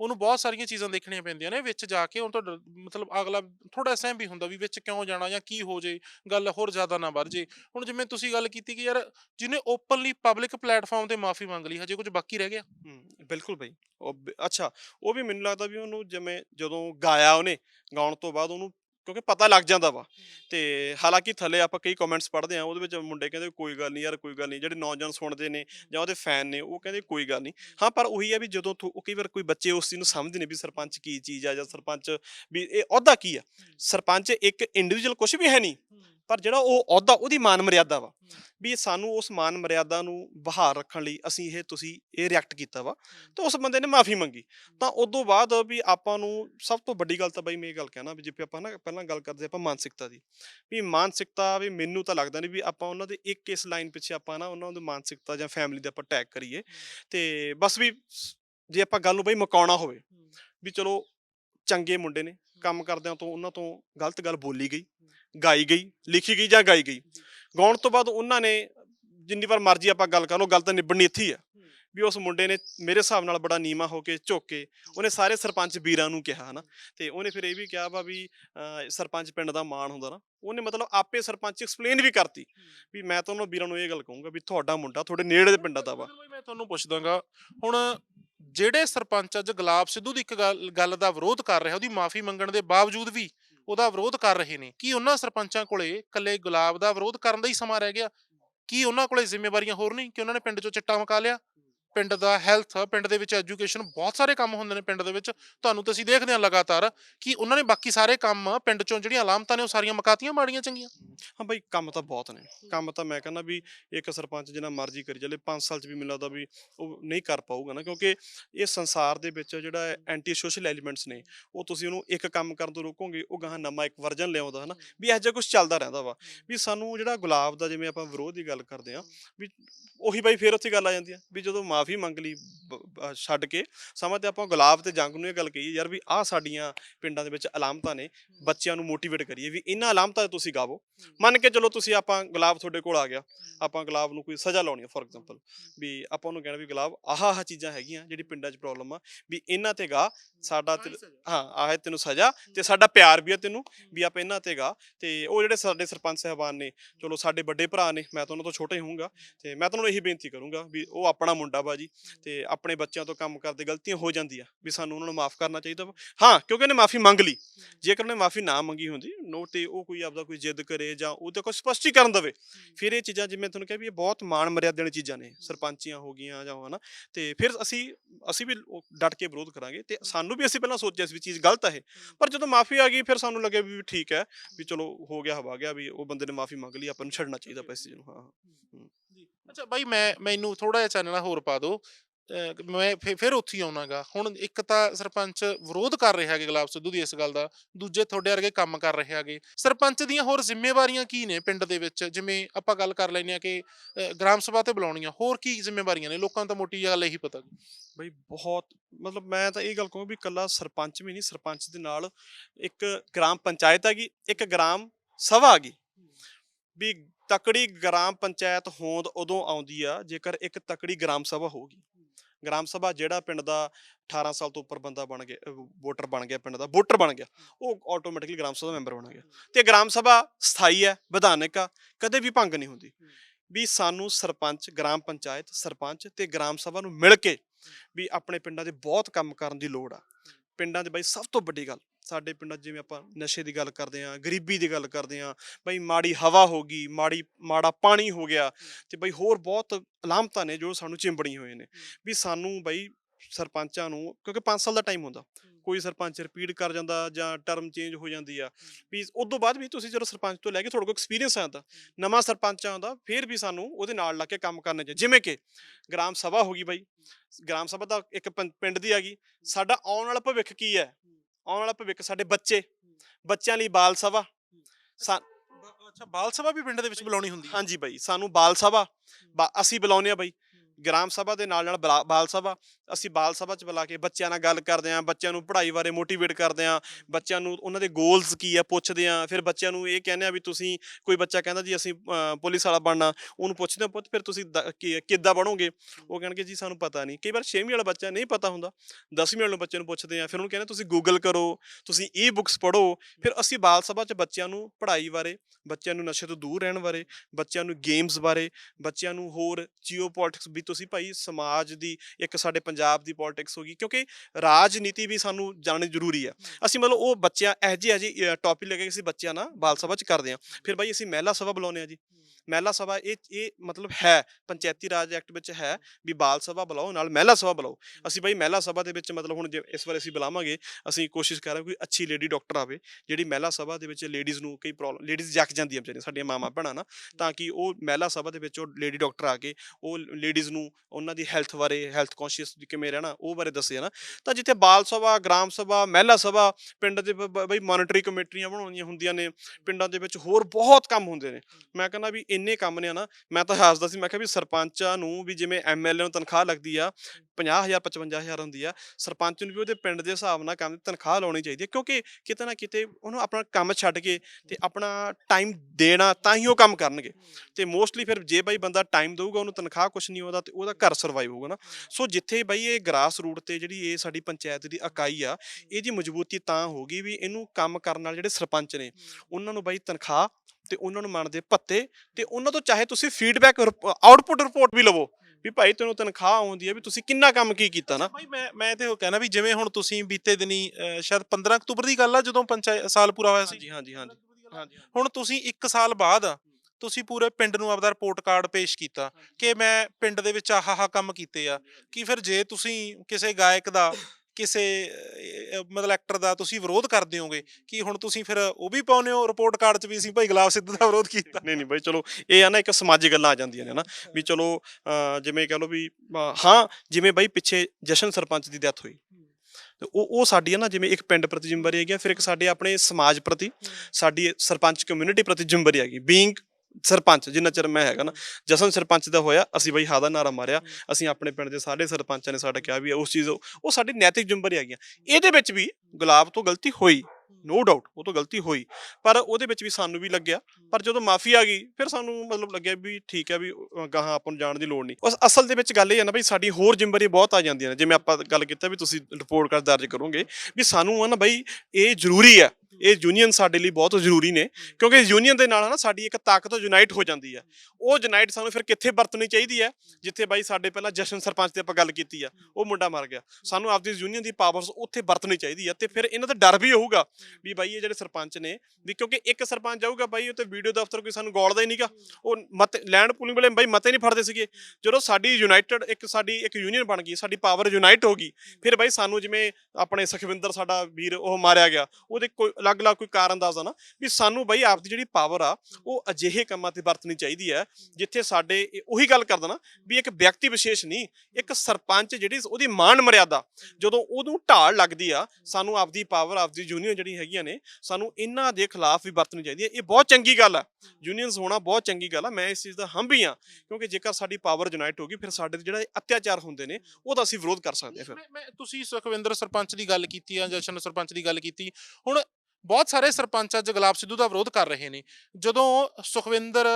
ਉਹਨੂੰ ਬਹੁਤ ਸਾਰੀਆਂ ਚੀਜ਼ਾਂ ਦੇਖਣੀਆਂ ਪੈਂਦੀਆਂ ਨੇ ਵਿੱਚ ਜਾ ਕੇ, ਉਹ ਤੋਂ ਡਰ- ਮਤਲਬ ਅਗਲਾ ਥੋੜਾ ਸਹਿਮ ਵੀ ਹੁੰਦਾ ਵੀ ਵਿੱਚ ਕਿਉਂ ਜਾਣਾ ਜਾਂ ਕੀ ਹੋ ਜੇ, ਗੱਲ ਹੋਰ ਜ਼ਿਆਦਾ ਨਾ ਵੱਧ ਜੇ। ਹੁਣ ਜਿਵੇਂ ਤੁਸੀਂ ਗੱਲ ਕੀਤੀ ਕਿ ਯਾਰ ਜਿਹਨੇ ਓਪਨਲੀ ਪਬਲਿਕ ਪਲੇਟਫਾਰਮ ਤੇ ਮਾਫੀ ਮੰਗ ਲਈ, ਹਜੇ ਕੁਝ ਬਾਕੀ ਰਹਿ ਗਿਆ? ਬਿਲਕੁਲ ਬਈ। ਉਹ ਅੱਛਾ, ਉਹ ਵੀ ਮੈਨੂੰ ਲੱਗਦਾ ਵੀ ਉਹਨੂੰ ਜਿਵੇਂ ਜਦੋਂ ਗਾਇਆ ਉਹਨੇ, ਗਾਉਣ ਤੋਂ ਬਾਅਦ ਉਹਨੂੰ ਕਿਉਂਕਿ ਪਤਾ ਲੱਗ ਜਾਂਦਾ ਵਾ। ਤੇ ਹਾਲਾਂਕਿ ਥੱਲੇ ਆਪਾਂ ਕਈ ਕਮੈਂਟਸ ਪੜ੍ਹਦੇ ਆ ਉਹਦੇ ਵਿੱਚ ਮੁੰਡੇ ਕਹਿੰਦੇ ਕੋਈ ਗੱਲ ਨਹੀਂ ਯਾਰ ਕੋਈ ਗੱਲ ਨਹੀਂ ਜਿਹੜੇ ਨੌਜਵਾਨ ਸੁਣਦੇ ਨੇ ਜਾਂ ਉਹਦੇ ਫੈਨ ਨੇ ਉਹ ਕਹਿੰਦੇ ਕੋਈ ਗੱਲ ਨਹੀਂ ਹਾਂ ਪਰ ਉਹੀ ਆ ਵੀ ਜਦੋਂ ਉਹ ਕਈ ਵਾਰ ਕੋਈ ਬੱਚੇ ਉਸ ਚੀਜ਼ ਨੂੰ ਸਮਝਦੇ ਨੇ ਵੀ ਸਰਪੰਚ ਕੀ ਚੀਜ਼ ਆ ਜਾਂ ਸਰਪੰਚ ਵੀ ਇਹ ਅਹੁਦਾ ਕੀ ਆ? ਸਰਪੰਚ ਇੱਕ ਇੰਡੀਵਿਜੂਅਲ ਕੁਝ ਵੀ ਹੈ ਨਹੀਂ ਪਰ ਜਿਹੜਾ ਉਹ ਅਹੁਦਾ ਉਹਦੀ ਮਾਨ ਮਰਿਆਦਾ ਵਾ। ਵੀ ਸਾਨੂੰ ਉਸ ਮਾਨ ਮਰਿਆਦਾ ਨੂੰ ਬਹਾਲ ਰੱਖਣ ਲਈ ਅਸੀਂ ਇਹ ਤੁਸੀਂ ਇਹ ਰਿਐਕਟ ਕੀਤਾ ਵਾ ਤਾਂ ਉਸ ਬੰਦੇ ਨੇ ਮਾਫੀ ਮੰਗੀ। ਤਾਂ ਉਦੋਂ ਬਾਅਦ ਵੀ ਆਪਾਂ ਨੂੰ ਸਭ ਤੋਂ ਵੱਡੀ ਗੱਲ ਤਾਂ ਬਈ ਮੈਂ ਇਹ ਗੱਲ ਕਹਿਣਾ ਵੀ ਜਿਵੇਂ ਆਪਾਂ ਨਾ ਪਹਿਲਾਂ ਗੱਲ ਕਰਦੇ ਆਪਾਂ ਮਾਨਸਿਕਤਾ ਦੀ। ਵੀ ਮਾਨਸਿਕਤਾ ਵੀ ਮੈਨੂੰ ਤਾਂ ਲੱਗਦਾ ਨਹੀਂ ਵੀ ਆਪਾਂ ਉਹਨਾਂ ਦੇ ਇੱਕ ਇਸ ਲਾਈਨ ਪਿੱਛੇ ਆਪਾਂ ਨਾ ਉਹਨਾਂ ਦੀ ਮਾਨਸਿਕਤਾ ਜਾਂ ਫੈਮਿਲੀ ਦੇ ਆਪਾਂ ਅਟੈਕ ਕਰੀਏ। ਤੇ ਬਸ ਵੀ ਜੇ ਆਪਾਂ ਗੱਲ ਨੂੰ ਬਈ ਮਕਾਉਣਾ ਹੋਵੇ ਵੀ ਚਲੋ ਚੰਗੇ ਮੁੰਡੇ ਨੇ ਕੰਮ ਕਰਦਿਆਂ ਤੋਂ ਉਹਨਾਂ ਤੋਂ ਗਲਤ ਗੱਲ ਬੋਲੀ ਗਈ ਗਾਈ ਗਈ ਲਿਖੀ ਗਈ ਜਾਂ ਗਾਈ ਗਈ। ਗਾਉਣ ਤੋਂ ਬਾਅਦ ਉਹਨਾਂ ਨੇ ਜਿੰਨੀ ਵਾਰ ਮਰਜ਼ੀ ਆਪਾਂ ਗੱਲ ਕਰ ਲਓ ਗੱਲ ਤਾਂ ਨਿਬੜਨੀ ਇੱਥੇ ਹੀ ਆ। ਵੀ ਉਸ ਮੁੰਡੇ ਨੇ ਮੇਰੇ ਹਿਸਾਬ ਨਾਲ ਬੜਾ ਨੀਮਾ ਹੋ ਕੇ ਝੁੱਕ ਕੇ ਉਹਨੇ ਸਾਰੇ ਸਰਪੰਚ ਵੀਰਾਂ ਨੂੰ ਕਿਹਾ ਹਨਾ। ਤੇ ਉਹਨੇ ਫਿਰ ਇਹ ਵੀ ਕਿਹਾ ਵਾ ਵੀ ਸਰਪੰਚ ਪਿੰਡ ਦਾ ਮਾਣ ਹੁੰਦਾ ਨਾ। ਉਹਨੇ ਮਤਲਬ ਆਪੇ ਸਰਪੰਚ ਐਕਸਪਲੇਨ ਵੀ ਕਰਤੀ ਵੀ ਮੈਂ ਤਾਂ ਉਹਨਾਂ ਵੀਰਾਂ ਨੂੰ ਇਹ ਗੱਲ ਕਹੂੰਗਾ ਵੀ ਤੁਹਾਡਾ ਮੁੰਡਾ ਤੁਹਾਡੇ ਨੇੜੇ ਦੇ ਪਿੰਡਾਂ ਦਾ ਵਾ। ਮੈਂ ਤੁਹਾਨੂੰ ਪੁੱਛਦਾਗਾ ਹੁਣ ਜਿਹੜੇ ਸਰਪੰਚ ਅੱਜ ਗੁਲਾਬ ਸਿੱਧੂ ਦੀ ਇੱਕ ਗੱਲ ਦਾ ਵਿਰੋਧ ਕਰ ਰਿਹਾ ਉਹਦੀ ਮਾਫੀ ਮੰਗਣ ਦੇ ਬਾਵਜੂਦ ਵੀ ਉਹਦਾ ਵਿਰੋਧ ਕਰ ਰਹੇ ਨੇ ਕੀ ਉਹਨਾਂ ਸਰਪੰਚਾਂ ਕੋਲੇ ਇਕੱਲੇ ਗੁਲਾਬ ਦਾ ਵਿਰੋਧ ਕਰਨ ਦਾ ਹੀ ਸਮਾਂ ਰਹਿ ਗਿਆ? ਕੀ ਉਹਨਾਂ ਕੋਲੇ ਜ਼ਿੰਮੇਵਾਰੀਆਂ ਹੋਰ ਨਹੀਂ ਕਿ ਉਹਨਾਂ ਨੇ ਪਿੰਡ ਚੋਂ ਚਿੱਟਾ ਮਕਾ ਲਿਆ? ਪਿੰਡ ਦਾ ਹੈਲਥ ਪਿੰਡ ਦੇ ਵਿੱਚ ਐਜੂਕੇਸ਼ਨ ਬਹੁਤ ਸਾਰੇ ਕੰਮ ਹੁੰਦੇ ਨੇ ਪਿੰਡ ਦੇ ਵਿੱਚ। ਤੁਹਾਨੂੰ ਤਾਂ ਅਸੀਂ ਦੇਖਦੇ ਹਾਂ ਲਗਾਤਾਰ ਕਿ ਉਹਨਾਂ ਨੇ ਬਾਕੀ ਸਾਰੇ ਕੰਮ ਪਿੰਡ ਚੋਂ ਜਿਹੜੀਆਂ ਅਲਾਮਤਾਂ ਨੇ ਉਹ ਸਾਰੀਆਂ ਮਕਾਤੀਆਂ ਮਾੜੀਆਂ ਚੰਗੀਆਂ। ਹਾਂ ਬਾਈ, ਕੰਮ ਤਾਂ ਬਹੁਤ ਨੇ। ਕੰਮ ਤਾਂ ਮੈਂ ਕਹਿੰਦਾ ਵੀ ਇੱਕ ਸਰਪੰਚ ਜਿੰਨਾ ਮਰਜ਼ੀ ਕਰੀ ਚੱਲੇ 5 ਸਾਲ ਚ ਵੀ ਮੈਨੂੰ ਲੱਗਦਾ ਵੀ ਉਹ ਨਹੀਂ ਕਰ ਪਾਊਗਾ ਨਾ, ਕਿਉਂਕਿ ਇਹ ਸੰਸਾਰ ਦੇ ਵਿੱਚ ਜਿਹੜਾ ਐਂਟੀ ਸੋਸ਼ਲ ਐਲੀਮੈਂਟਸ ਨੇ, ਉਹ ਤੁਸੀਂ ਉਹਨੂੰ ਇੱਕ ਕੰਮ ਕਰਨ ਤੋਂ ਰੋਕੋਗੇ, ਉਹ ਗਾਹਾਂ ਨਵਾਂ ਇੱਕ ਵਰਜਨ ਲਿਆਉਂਦਾ, ਹਨਾ? ਵੀ ਇਹੋ ਜਿਹਾ ਕੁਝ ਚੱਲਦਾ ਰਹਿੰਦਾ ਵਾ। ਵੀ ਸਾਨੂੰ ਜਿਹੜਾ ਗੁਲਾਬ ਦਾ ਜਿਵੇਂ ਆਪਾਂ ਵਿਰੋਧ ਦੀ ਗੱਲ ਕਰਦੇ ਆ ਵੀ ਉਹੀ ਬਾਈ ਫੇਰ ਉੱਥੇ ਗੱਲ ਆ ਜਾਂਦੀ ਆ ਵੀ ਜਦੋਂ ਮਾਫੀ ਮੰਗ ਲਈ ਬ- ਬ- ਛੱਡ ਕੇ ਸਮਾਂ ਤੇ ਆਪਾਂ ਗੁਲਾਬ ਤੇ ਜੰਗ ਨੂੰ ਇਹ ਗੱਲ ਕਹੀ ਯਾਰ ਵੀ ਆਹ ਸਾਡੀਆਂ ਪਿੰਡਾਂ ਦੇ ਵਿੱਚ ਅਲਾਮਤਾਂ ਨੇ ਬੱਚਿਆਂ ਨੂੰ ਮੋਟੀਵੇਟ ਕਰੀਏ ਵੀ ਇਹਨਾਂ ਅਲਾਮਤਾਂ ਤੇ ਤੁਸੀਂ ਗਾਵੋ। ਮੰਨ ਕੇ ਚਲੋ ਤੁਸੀਂ ਆਪਾਂ ਗੁਲਾਬ ਤੁਹਾਡੇ ਕੋਲ ਆ ਗਿਆ ਆਪਾਂ ਗੁਲਾਬ ਨੂੰ ਕੋਈ ਸਜ਼ਾ ਲਾਉਣੀ ਆ ਫੋਰ ਐਗਜ਼ਾਮਪਲ ਵੀ ਆਪਾਂ ਉਹਨੂੰ ਕਹਿਣਾ ਵੀ ਗੁਲਾਬ ਆਹ ਆਹ ਚੀਜ਼ਾਂ ਹੈਗੀਆਂ ਜਿਹੜੀ ਪਿੰਡਾਂ 'ਚ ਪ੍ਰੋਬਲਮ ਆ ਵੀ ਇਹਨਾਂ ਤੇ ਗਾ ਸਾਡਾ ਤੇ- ਹਾਂ ਆਹ ਹੈ ਤੈਨੂੰ ਸਜ਼ਾ ਤੇ ਸਾਡਾ ਪਿਆਰ ਵੀ ਆ ਤੈਨੂੰ ਵੀ ਆਪਾਂ ਇਹਨਾਂ ਤੇ ਗਾ ਤੇ ਉਹ ਜਿਹੜੇ ਸਾਡੇ ਸਰਪੰਚ ਸਾਹਿਬਾਨ ਨੇ ਚਲੋ ਸਾਡੇ ਵੱਡੇ ਭਰਾ ਨੇ ਮੈਂ ਤਾਂ ਉਹਨਾਂ ਤੋਂ ਛੋਟਾ ਹੋਊਂਗਾ ਤੇ ਮੈਂ ਤੁਹਾਨੂੰ ਇਹੀ ਬੇਨਤੀ ਕਰੂੰਗਾ ਵੀ ਉਹ ਆਪਣਾ ਮੁੰਡਾ ਬਾਜੀ ਤੇ ਆਪਣੇ ਬੱਚਿਆਂ ਤੋਂ ਕੰਮ ਕਰਦੇ ਗਲਤੀਆਂ ਹੋ ਜਾਂਦੀਆਂ ਵੀ ਸਾਨੂੰ ਉਹਨਾਂ ਨੂੰ ਮਾਫ ਕਰਨਾ ਚਾਹੀਦਾ ਹਾਂ ਕਿਉਂਕਿ ਉਹਨੇ ਮਾਫੀ ਮੰਗ ਲਈ। ਜੇਕਰ ਉਹਨੇ ਮਾਫੀ ਨਾ ਮੰਗੀ ਹੁੰਦੀ ਨੋ ਤੇ ਉਹ ਕੋਈ ਆਪਦਾ ਕੋਈ ਜਿੱਦ ਕਰੇ ਜਾਂ ਉਹਦੇ ਕੋਈ ਸਪਸ਼ਟੀਕਰਨ ਦੇਵੇ ਫਿਰ ਇਹ ਚੀਜ਼ਾਂ ਜਿਵੇਂ ਤੁਹਾਨੂੰ ਕਿਹਾ ਵੀ ਇਹ ਬਹੁਤ ਮਾਣ ਮਰਿਆਦਾ ਵਾਲੀਆਂ ਚੀਜ਼ਾਂ ਨੇ ਸਰਪੰਚੀਆਂ ਹੋ ਗਈਆਂ ਜਾਂ ਹਨਾ ਤੇ ਫਿਰ ਅਸੀਂ ਅਸੀਂ ਵੀ ਡਟ ਕੇ ਵਿਰੋਧ ਕਰਾਂਗੇ ਤੇ ਸਾਨੂੰ ਵੀ ਅਸੀਂ ਪਹਿਲਾਂ ਸੋਚਿਆ ਸੀ ਵੀ ਚੀਜ਼ ਗਲਤ ਹੈ। ਪਰ ਜਦੋਂ ਮਾਫੀ ਆ ਗਈ ਫਿਰ ਸਾਨੂੰ ਲੱਗਿਆ ਵੀ ਠੀਕ ਹੈ ਵੀ ਚਲੋ ਹੋ ਗਿਆ ਹਵਾ ਗਿਆ ਵੀ ਉਹ ਬੰਦੇ ਨੇ ਮਾਫੀ ਮੰਗ ਲਈ ਆਪਾਂ ਨੂੰ ਛੱਡਣਾ ਚਾਹੀਦਾ ਪੈਸੇ ਨੂੰ ਹਾਂ ਅੱਛਾ ਬਾਈ ਮੈਂ ਮੈਨੂੰ ਥੋੜਾ ਜਿਹਾ ਚਾਨਣਾ ਹੋਰ ਪਾ ਦਿਓ ਮੈਂ ਫੇ- ਫਿਰ ਉੱਥੇ ਹੀ ਆਉਣਾਗਾ। ਹੁਣ ਇੱਕ ਤਾਂ ਸਰਪੰਚ ਵਿਰੋਧ ਕਰ ਰਿਹਾ ਹੈਗੇ ਗੁਲਾਬ ਸਿੱਧੂ ਦੀ ਇਸ ਗੱਲ ਦਾ, ਦੂਜੇ ਤੁਹਾਡੇ ਵਰਗੇ ਕੰਮ ਕਰ ਰਹੇ ਹੈਗੇ। ਸਰਪੰਚ ਦੀਆਂ ਹੋਰ ਜ਼ਿੰਮੇਵਾਰੀਆਂ ਕੀ ਨੇ ਪਿੰਡ ਦੇ ਵਿੱਚ? ਜਿਵੇਂ ਆਪਾਂ ਗੱਲ ਕਰ ਲੈਂਦੇ ਆ ਕਿ ਗ੍ਰਾਮ ਸਭਾ ਤੇ ਬੁਲਾਉਣੀਆਂ, ਹੋਰ ਕੀ ਜ਼ਿੰਮੇਵਾਰੀਆਂ ਨੇ? ਲੋਕਾਂ ਨੂੰ ਤਾਂ ਮੋਟੀ ਗੱਲ ਇਹੀ ਪਤਾ। ਬਈ ਬਹੁਤ, ਮਤਲਬ ਮੈਂ ਤਾਂ ਇਹ ਗੱਲ ਕਹੂੰ ਵੀ ਇਕੱਲਾ ਸਰਪੰਚ ਵੀ ਨਹੀਂ, ਸਰਪੰਚ ਦੇ ਨਾਲ ਇੱਕ ਗ੍ਰਾਮ ਪੰਚਾਇਤ ਹੈਗੀ, ਇੱਕ ਗ੍ਰਾਮ ਸਭਾ ਹੈਗੀ। ਵੀ ਤਕੜੀ ਗ੍ਰਾਮ ਪੰਚਾਇਤ ਹੋਂਦ ਉਦੋਂ ਆਉਂਦੀ ਆ, ਜੇਕਰ ਇੱਕ ਤਕੜੀ ਗ੍ਰਾਮ ਸਭਾ ਹੋਊਗੀ। ਗ੍ਰਾਮ ਸਭਾ ਜਿਹੜਾ ਪਿੰਡ ਦਾ 18 ਸਾਲ ਤੋਂ ਉੱਪਰ ਬੰਦਾ ਬਣ ਗਿਆ ਵੋਟਰ ਬਣ ਗਿਆ ਪਿੰਡ ਦਾ ਵੋਟਰ ਬਣ ਗਿਆ ਉਹ ਆਟੋਮੈਟਿਕਲੀ ਗ੍ਰਾਮ ਸਭਾ ਮੈਂਬਰ ਬਣ ਗਿਆ। ਤੇ ਗ੍ਰਾਮ ਸਭਾ ਸਥਾਈ ਹੈ ਵਿਧਾਨਿਕ ਆ ਕਦੇ ਵੀ ਭੰਗ ਨਹੀਂ ਹੁੰਦੀ। ਵੀ ਸਾਨੂੰ ਸਰਪੰਚ ਗ੍ਰਾਮ ਪੰਚਾਇਤ ਸਰਪੰਚ ਤੇ ਗ੍ਰਾਮ ਸਭਾ ਨੂੰ ਮਿਲ ਕੇ ਵੀ ਆਪਣੇ ਪਿੰਡਾਂ ਦੇ ਬਹੁਤ ਕੰਮ ਕਰਨ ਦੀ ਲੋੜ ਆ। ਪਿੰਡਾਂ ਦੇ ਬਾਈ ਸਭ ਤੋਂ ਵੱਡੀ ਗੱਲ ਸਾਡੇ ਪਿੰਡਾਂ 'ਚ ਜਿਵੇਂ ਆਪਾਂ ਨਸ਼ੇ ਦੀ ਗੱਲ ਕਰਦੇ ਆਂ ਗਰੀਬੀ ਦੀ ਗੱਲ ਕਰਦੇ ਆਂ ਬਈ ਮਾੜੀ ਹਵਾ ਹੋ ਗਈ ਮਾੜੀ ਮਾੜਾ ਪਾਣੀ ਹੋ ਗਿਆ ਤੇ ਬਈ ਹੋਰ ਬਹੁਤ ਅਲਾਮਤਾਂ ਨੇ ਜੋ ਸਾਨੂੰ ਚਿੰਬੜੀਆਂ ਹੋਏ ਨੇ। ਵੀ ਸਾਨੂੰ ਬਈ ਸਰਪੰਚਾਂ ਨੂੰ ਕਿਉਂਕਿ 5 ਸਾਲ ਦਾ ਟਾਈਮ ਹੁੰਦਾ ਕੋਈ ਸਰਪੰਚ ਰਿਪੀਟ ਕਰ ਜਾਂਦਾ ਜਾਂ ਟਰਮ ਚੇਂਜ ਹੋ ਜਾਂਦੀ ਆ ਵੀ ਉਸ ਤੋਂ ਬਾਅਦ ਵੀ ਤੁਸੀਂ ਜਦੋਂ ਸਰਪੰਚ ਤੋਂ ਲੈ ਕੇ ਤੁਹਾਡੇ ਕੋਲ ਐਕਸਪੀਰੀਅੰਸ ਆਉਂਦਾ ਨਵਾਂ ਸਰਪੰਚ ਆਉਂਦਾ ਫਿਰ ਵੀ ਸਾਨੂੰ ਉਹਦੇ ਨਾਲ ਲਾ ਕੇ ਕੰਮ ਕਰਨੇ ਚਾਹੀਦੇ। ਜਿਵੇਂ ਕਿ ਗ੍ਰਾਮ ਸਭਾ ਹੋ ਗਈ ਬਾਈ ਗ੍ਰਾਮ ਸਭਾ ਦਾ ਇੱਕ ਪਿੰਡ ਦੀ ਆ ਗਈ ਸਾਡਾ ਆਉਣ ਵਾਲਾ ਭਵਿੱਖ ਕੀ ਹੈ? ਆਉਣ ਵਾਲਾ ਭਵਿੱਖ ਸਾਡੇ ਬੱਚੇ ਬੱਚਿਆਂ ਲਈ ਬਾਲ ਸਭਾ। ਅੱਛਾ ਬਾਲ ਸਭਾ ਵੀ ਪਿੰਡ ਦੇ ਵਿੱਚ ਬੁਲਾਉਣੀ ਹੁੰਦੀ ਹੈ? ਹਾਂਜੀ ਬਾਈ ਸਾਨੂੰ ਬਾਲ ਸਭਾ ਅਸੀਂ ਬੁਲਾਉਂਦੇ ਆ ਬਾਈ। ਗ੍ਰਾਮ ਸਭਾ ਦੇ ਨਾਲ ਨਾਲ ਬਲਾ- ਬਾਲ ਸਭਾ, ਅਸੀਂ ਬਾਲ ਸਭਾ ਚ ਬੁਲਾ ਕੇ ਬੱਚਿਆਂ ਨਾਲ ਗੱਲ ਕਰਦੇ ਆਂ ਬੱਚਿਆਂ ਨੂੰ ਪੜ੍ਹਾਈ ਬਾਰੇ ਮੋਟੀਵੇਟ ਕਰਦੇ ਆਂ ਬੱਚਿਆਂ ਨੂੰ ਉਹਨਾਂ ਦੇ ਗੋਲਸ ਕੀ ਆ ਪੁੱਛਦੇ ਆਂ ਫਿਰ ਬੱਚਿਆਂ ਨੂੰ ਇਹ ਕਹਿੰਦੇ ਆ ਵੀ ਤੁਸੀਂ, ਕੋਈ ਬੱਚਾ ਕਹਿੰਦਾ ਜੀ ਅਸੀਂ ਪੁਲਿਸ ਵਾਲਾ ਬਣਨਾ, ਉਹਨੂੰ ਪੁੱਛਦੇ ਆ ਪੁੱਤ ਫਿਰ ਤੁਸੀਂ ਦ- ਕੀ- ਕਿੱਦਾਂ ਬਣੋਗੇ? ਉਹ ਕਹਿਣਗੇ ਜੀ ਸਾਨੂੰ ਪਤਾ ਨਹੀਂ। ਕਈ ਵਾਰ 6ਵੀਂ ਵਾਲਾ ਬੱਚਾ ਨਹੀਂ ਪਤਾ ਹੁੰਦਾ 10ਵੀਂ ਵਾਲੇ ਬੱਚੇ ਨੂੰ ਪੁੱਛਦੇ ਆ ਫਿਰ ਉਹਨੂੰ ਕਹਿੰਦੇ ਤੁਸੀਂ ਗੂਗਲ ਕਰੋ, ਤੁਸੀਂ ਈ ਬੁੱਕਸ ਪੜ੍ਹੋ, ਫਿਰ ਅਸੀਂ ਬਾਲ ਸਭਾ ਚ ਬੱਚਿਆਂ ਨੂੰ ਪੜ੍ਹਾਈ ਬਾਰੇ, ਬੱਚਿਆਂ ਨੂੰ ਨਸ਼ੇ ਤੋਂ ਦੂਰ ਰਹਿਣ ਬਾਰੇ, ਬੱਚਿਆਂ ਨੂੰ ਗੇਮਸ ਬਾਰੇ, ਬੱਚਿਆਂ ਨੂੰ ਹੋਰ ਜੀਓ ਪੋਲਿਟਿਕਸ ਵੀ ਤੁਸੀਂ ਭਾਈ ਸਮਾਜ ਦੀ ਇੱਕ ਸਾਡੇ ਪੰਜਾਬ ਦੀ ਪੋਲਿਟਿਕਸ ਹੋ ਗਈ ਕਿਉਂਕਿ ਰਾਜਨੀਤੀ ਵੀ ਸਾਨੂੰ ਜਾਣਨੀ ਜ਼ਰੂਰੀ ਹੈ। ਅਸੀਂ ਮਤਲਬ ਉਹ ਬੱਚਿਆਂ ਇਹ ਜਿਹੇ ਜਿਹੇ ਟੌਪਿਕ ਲੈ ਕੇ ਅਸੀਂ ਬੱਚਿਆਂ ਨਾਲ ਬਾਲ ਸਭਾ ਚ ਕਰਦੇ ਹਾਂ। ਫਿਰ ਭਾਈ ਅਸੀਂ ਮਹਿਲਾ ਸਭਾ ਬੁਲਾਉਂਦੇ ਹਾਂ ਜੀ। ਮਹਿਲਾ ਸਭਾ ਇਹ ਇਹ ਮਤਲਬ ਹੈ ਪੰਚਾਇਤੀ ਰਾਜ ਐਕਟ ਵਿੱਚ ਹੈ ਵੀ ਬਾਲ ਸਭਾ ਬੁਲਾਓ ਨਾਲ ਮਹਿਲਾ ਸਭਾ ਬੁਲਾਓ। ਅਸੀਂ ਭਾਈ ਮਹਿਲਾ ਸਭਾ ਦੇ ਵਿੱਚ ਮਤਲਬ ਹੁਣ ਜੇ ਇਸ ਵਾਰ ਅਸੀਂ ਬੁਲਾਵਾਂਗੇ ਅਸੀਂ ਕੋਸ਼ਿਸ਼ ਕਰਾਂਗੇ ਕੋਈ ਅੱਛੀ ਲੇਡੀ ਡਾਕਟਰ ਆਵੇ ਜਿਹੜੀ ਮਹਿਲਾ ਸਭਾ ਦੇ ਵਿੱਚ ਲੇਡੀਜ਼ ਨੂੰ ਕਈ ਪ੍ਰੋਬਲਮ ਲੇਡੀਜ਼ ਜੱਕ ਜਾਂਦੀਆਂ ਵਿਚਾਰੀਆਂ ਸਾਡੀਆਂ ਮਾਵਾਂ ਭੈਣਾਂ ਨਾ ਤਾਂ ਕਿ ਉਹ ਮਹਿਲਾ ਸਭਾ ਦੇ ਵਿੱਚ ਉਹ ਲੇਡੀ ਡਾਕਟਰ ਆ ਕੇ ਉਹ ਲੇਡੀਜ਼ ਨੂੰ ਉਹਨਾਂ ਦੀ ਹੈਲਥ ਬਾਰੇ ਹੈਲਥ ਕੌਨਸ਼ੀਅਸ ਕਿਵੇਂ ਰਹਿਣਾ ਉਹ ਬਾਰੇ ਦੱਸੇ ਨਾ। ਤਾਂ ਜਿੱਥੇ ਬਾਲ ਸਭਾ ਗ੍ਰਾਮ ਸਭਾ ਮਹਿਲਾ ਸਭਾ ਪਿੰਡ ਦੇ ਬਈ ਮੋਨਿਟਰੀ ਕਮੇਟੀਆਂ ਬਣਾਉਣੀਆਂ ਹੁੰਦੀਆਂ ਨੇ ਪਿੰਡਾਂ ਦੇ ਵਿੱਚ ਹੋਰ ਬਹੁਤ ਕੰਮ ਹੁੰਦੇ ਨੇ। ਮੈਂ ਕਹਿੰਦਾ ਵੀ ਇੰਨੇ ਕੰਮ ਨੇ ਨਾ ਮੈਂ ਤਾਂ ਹੱਸਦਾ ਸੀ ਮੈਂ ਕਿਹਾ ਵੀ ਸਰਪੰਚਾਂ ਨੂੰ ਵੀ ਜਿਵੇਂ ਐਮਐਲਏ ਨੂੰ ਤਨਖਾਹ ਲੱਗਦੀ ਆ 50000 55000 ਹੁੰਦੀ ਆ ਸਰਪੰਚ ਨੂੰ ਵੀ ਉਹਦੇ ਪਿੰਡ ਦੇ ਹਿਸਾਬ ਨਾਲ ਕੰਮ ਦੀ ਤਨਖਾਹ ਲਾਉਣੀ ਚਾਹੀਦੀ ਹੈ ਕਿਉਂਕਿ ਕਿਤੇ ਨਾ ਕਿਤੇ ਉਹਨੂੰ ਆਪਣਾ ਕੰਮ ਛੱਡ ਕੇ ਤੇ ਆਪਣਾ ਟਾਈਮ ਦੇਣਾ ਤਾਂ ਹੀ ਉਹ ਕੰਮ ਕਰਨਗੇ ਤੇ ਮੋਸਟਲੀ ਫਿਰ ਜੇ ਬਾਈ ਬੰਦਾ ਟਾਈਮ ਦਊਗਾ ਉਹਨੂੰ ਤਨਖਾਹ ਕੁਛ ਨਹੀਂ ਉਹਦਾ ਤੇ ਉਹਦਾ ਘਰ ਸਰਵਾਈਵ ਹੋਊਗਾ ਨਾ। ਸੋ ਜਿੱਥੇ ਬਾਈ ਇਹ ਗ੍ਰਾਸ ਰੂਟ ਤੇ ਜਿਹੜੀ ਇਹ ਸਾਡੀ ਪੰਚਾਇਤ ਦੀ ਇਕਾਈ ਆ ਇਹਦੀ ਮਜ਼ਬੂਤੀ ਤਾਂ ਹੋਗੀ ਵੀ ਇਹਨੂੰ ਕੰਮ ਕਰਨ ਨਾਲ ਜਿਹੜੇ ਸਰਪੰਚ ਨੇ ਉਹਨਾਂ ਨੂੰ ਬਾਈ ਤਨਖਾਹ ਤੇ ਉਹਨਾਂ ਨੂੰ ਮੰਨਦੇ ਭੱਤੇ ਤੇ ਉਹਨਾਂ ਤੋਂ ਚਾਹੇ ਤੁਸੀਂ ਫੀਡਬੈਕ ਆਊਟਪੁੱਟ ਰਿਪੋਰਟ ਵੀ ਲਵੋ ਵੀ ਭਾਈ ਤੈਨੂੰ ਤਨਖਾਹ ਆਉਂਦੀ ਹੈ ਵੀ ਤੁਸੀਂ ਕਿੰਨਾ ਕੰਮ ਕੀ ਕੀਤਾ ਨਾ। ਭਾਈ ਮੈਂ ਮੈਂ ਤੇ ਉਹ ਕਹਿਣਾ ਵੀ ਜਿਵੇਂ ਹੁਣ ਤੁਸੀਂ ਬੀਤੇ ਦਿਨੀ ਸ਼ਾਇਦ 15 ਅਕਤੂਬਰ ਦੀ ਗੱਲ ਆ ਜਦੋਂ ਪੰਚਾਇਤ ਸਾਲ ਪੂਰਾ ਹੋਇਆ ਸੀ। ਹਾਂਜੀ ਹਾਂਜੀ ਹਾਂਜੀ ਹੁਣ ਤੁਸੀਂ 1 ਸਾਲ ਬਾਅਦ ਤੁਸੀਂ ਪੂਰੇ ਪਿੰਡ ਨੂੰ ਆਪਦਾ ਰਿਪੋਰਟ ਕਾਰਡ ਪੇਸ਼ ਕੀਤਾ ਕਿ ਮੈਂ ਪਿੰਡ ਦੇ ਵਿੱਚ ਆਹ ਆਹ ਕੰਮ ਕੀਤੇ ਆ ਕਿ ਫਿਰ ਜੇ ਤੁਸੀਂ ਕਿਸੇ ਗਾਇਕ ਦਾ ਕਿਸੇ ਮਤਲਬ ਐਕਟਰ ਦਾ ਤੁਸੀਂ ਵਿਰੋਧ ਕਰਦੇ ਹੋਗੇ ਕਿ ਹੁਣ ਤੁਸੀਂ ਫਿਰ ਉਹ ਵੀ ਪਾਉਨੇ ਹੋ ਰਿਪੋਰਟ ਕਾਰਡ 'ਚ ਵੀ ਅਸੀਂ ਭਾਈ ਗੁਲਾਬ ਸਿੱਧੂ ਦਾ ਵਿਰੋਧ ਕੀਤਾ? ਨਹੀਂ ਨਹੀਂ ਬਾਈ ਚਲੋ ਇਹ ਆ ਨਾ ਇੱਕ ਸਮਾਜਿਕ ਗੱਲਾਂ ਆ ਜਾਂਦੀਆਂ ਨੇ ਨਾ ਵੀ ਚਲੋ ਜਿਵੇਂ ਕਹ ਲਓ ਵੀ ਹਾਂ ਜਿਵੇਂ ਬਾਈ ਪਿੱਛੇ ਜਸ਼ਨ ਸਰਪੰਚ ਦੀ ਡੈਥ ਹੋਈ ਤੇ ਉਹ ਉਹ ਸਾਡੀ ਹੈ ਨਾ ਜਿਵੇਂ ਇੱਕ ਪਿੰਡ ਪ੍ਰਤੀ ਜ਼ਿੰਮੇਵਾਰੀ ਹੈਗੀ ਆ, ਫਿਰ ਇੱਕ ਸਾਡੇ ਆਪਣੇ ਸਮਾਜ ਪ੍ਰਤੀ ਸਾਡੀ ਸਰਪੰਚ ਕਮਿਊਨਿਟੀ ਪ੍ਰਤੀ ਜ਼ਿੰਮੇਵਾਰੀ ਹੈਗੀ ਬੀਇੰਗ ਸਰਪੰਚ ਜਿੰਨਾ ਚਿਰ ਮੈਂ ਹੈਗਾ ਨਾ ਜਸ਼ਨ ਸਰਪੰਚ ਦਾ ਹੋਇਆ ਅਸੀਂ ਬਈ ਹਾਂ ਦਾ ਨਾਰਾ ਮਾਰਿਆ ਅਸੀਂ ਆਪਣੇ ਪਿੰਡ ਦੇ ਸਾਰੇ ਸਰਪੰਚਾਂ ਨੇ ਸਾਡਾ ਕਿਹਾ ਵੀ ਉਸ ਚੀਜ਼ ਉਹ ਸਾਡੀ ਨੈਤਿਕ ਜ਼ਿੰਮੇਵਾਰੀ ਆ। ਇਹਦੇ ਵਿੱਚ ਵੀ ਗੁਲਾਬ ਤੋਂ ਗਲਤੀ ਹੋਈ ਨੋ ਡਾਊਟ ਉਹ ਤੋਂ ਗਲਤੀ ਹੋਈ ਪਰ ਉਹਦੇ ਵਿੱਚ ਵੀ ਸਾਨੂੰ ਵੀ ਲੱਗਿਆ ਪਰ ਜਦੋਂ ਮਾਫੀ ਆ ਗਈ ਫਿਰ ਸਾਨੂੰ ਮਤਲਬ ਲੱਗਿਆ ਵੀ ਠੀਕ ਹੈ ਵੀ ਗਾਹਾਂ ਆਪਾਂ ਨੂੰ ਜਾਣ ਦੀ ਲੋੜ ਨਹੀਂ। ਉਸ ਅਸਲ ਦੇ ਵਿੱਚ ਗੱਲ ਇਹ ਹੈ ਨਾ ਬਈ ਸਾਡੀ ਹੋਰ ਜ਼ਿੰਮੇਵਾਰੀ ਬਹੁਤ ਆ ਜਾਂਦੀਆਂ ਨੇ ਜਿਵੇਂ ਆਪਾਂ ਗੱਲ ਕੀਤਾ ਵੀ ਤੁਸੀਂ ਰਿਪੋਰਟ ਕਰ ਦਰਜ ਕਰੋਗੇ ਵੀ ਸਾਨੂੰ ਆ ਨਾ ਬਈ ਇਹ ਜ਼ਰੂਰੀ ਹੈ ਇਹ ਯੂਨੀਅਨ ਸਾਡੇ ਲਈ ਬਹੁਤ ਜ਼ਰੂਰੀ ਨੇ, ਕਿਉਂਕਿ ਯੂਨੀਅਨ ਦੇ ਨਾਲ ਨਾ ਸਾਡੀ ਇੱਕ ਤਾਕਤ ਯੂਨਾਈਟ ਹੋ ਜਾਂਦੀ ਹੈ। ਉਹ ਯੂਨਾਈਟ ਸਾਨੂੰ ਫਿਰ ਕਿੱਥੇ ਵਰਤਣੀ ਚਾਹੀਦੀ ਹੈ? ਜਿੱਥੇ ਬਾਈ ਸਾਡੇ ਪਹਿਲਾਂ ਜਸ਼ਨ ਸਰਪੰਚ ਤੇ ਆਪਾਂ ਗੱਲ ਕੀਤੀ ਆ, ਉਹ ਮੁੰਡਾ ਮਰ ਗਿਆ। ਸਾਨੂੰ ਆਪਦੀ ਯੂਨੀਅਨ ਦੀ ਪਾਵਰਸ ਉੱਥੇ ਵਰਤਣੀ ਚਾਹੀਦੀ ਹੈ ਤੇ ਫਿਰ ਇਹਨਾਂ ਦਾ ਡਰ ਵੀ ਹੋਊਗਾ ਵੀ ਬਾਈ ਇਹ ਜਿਹੜੇ ਸਰਪੰਚ ਨੇ, ਵੀ ਕਿਉਂਕਿ ਇੱਕ ਸਰਪੰਚ ਜਾਊਗਾ ਬਾਈ, ਉਹ ਉੱਤੇ ਵੀਡੀਓ ਦਫ਼ਤਰ ਕੋਈ ਸਾਨੂੰ ਗੋਲਦਾ ਹੀ ਨਹੀਂਗਾ। ਉਹ ਮਤ ਲੈਂਡ ਪੂਲਿੰਗ ਵਾਲੇ ਬਾਈ ਮਤੇ ਨਹੀਂ ਫੜਦੇ ਸੀਗੇ। ਜਦੋਂ ਸਾਡੀ ਯੂਨਾਈਟਿਡ ਇੱਕ ਸਾਡੀ ਇੱਕ ਯੂਨੀਅਨ ਬਣ ਗਈ, ਸਾਡੀ ਪਾਵਰ ਯੂਨਾਈਟ ਹੋ ਗਈ, ਫਿਰ ਬਾਈ ਸਾਨੂੰ ਜਿਵੇਂ ਆਪਣੇ ਸੁਖਵਿੰਦਰ ਸਾਡਾ ਵੀਰ ਉਹ ਮਾਰਿਆ ਗਿਆ, ਉਹਦੇ ਕੋਈ ਅਲੱਗ-ਅਲੱਗ ਕੋਈ ਕਾਰਨ ਦੱਸਦਾ ਨਾ ਵੀ ਸਾਨੂੰ ਬਾਈ ਆਪਦੀ ਜਿਹੜੀ ਪਾਵਰ ਆ ਉਹ ਅਜਿਹੇ ਕੰਮਾਂ ਤੇ ਵਰਤਣੀ ਚਾਹੀਦੀ ਹੈ ਜਿੱਥੇ ਸਾਡੇ ਇਹ- ਉਹੀ ਗੱਲ ਕਰਦਾ ਨਾ ਵੀ ਇੱਕ ਵਿਅਕਤੀ ਵਿਸ਼ੇਸ਼ ਨਹੀਂ ਇੱਕ ਸਰਪੰਚ ਜਿਹੜੀ ਉਹਦੀ ਮਾਣ ਮਰਿਆਦਾ ਜਦੋਂ ਉਹਨੂੰ ਢਾਲ ਲੱਗਦੀ ਆ ਸਾਨੂੰ ਆਪਦੀ ਪਾਵਰ ਆਪਦੀ ਯੂਨੀਅਨ ਜਿਹੜੀ ਹੈਗੀਆਂ ਨੇ ਸਾਨੂੰ ਇਹਨਾਂ ਦੇ ਖਿਲਾਫ ਵੀ ਵਰਤਣੀ ਚਾਹੀਦੀ ਹੈ। ਇਹ ਬਹੁਤ ਚੰਗੀ ਗੱਲ ਆ। ਯੂਨੀਅਨਸ ਹੋਣਾ ਬਹੁਤ ਚੰਗੀ ਗੱਲ ਆ। ਮੈਂ ਇਸ ਚੀਜ਼ ਦਾ ਹੰਭ ਹੀ ਆ ਕਿਉਂਕਿ ਜੇਕਰ ਸਾਡੀ ਪਾਵਰ ਯੂਨਾਈਟ ਹੋਗੀ ਫਿਰ ਸਾਡੇ ਤੇ ਜਿਹੜਾ ਅਤਿਆਚਾਰ ਹੁੰਦੇ ਨੇ ਉਹਦਾ ਅਸੀਂ ਵਿਰੋਧ ਕਰ ਸਕਦੇ ਹਾਂ ਫਿਰ। ਮੈਂ ਤੁਸੀਂ ਸੁਖਵਿੰਦਰ ਸਰਪੰਚ ਦੀ ਗੱਲ ਕੀਤੀ ਆ ਜਸ਼ਨ ਸਰਪੰਚ ਦੀ ਗੱਲ ਕੀਤੀ ਹੁਣ ਬਹੁਤ ਸਾਰੇ ਸਰਪੰਚ ਅੱਜ ਗੁਲਾਬ ਸਿੱਧੂ ਦਾ ਵਿਰੋਧ ਕਰ ਰਹੇ ਨੇ। ਜਦੋਂ ਸੁਖਵਿੰਦਰ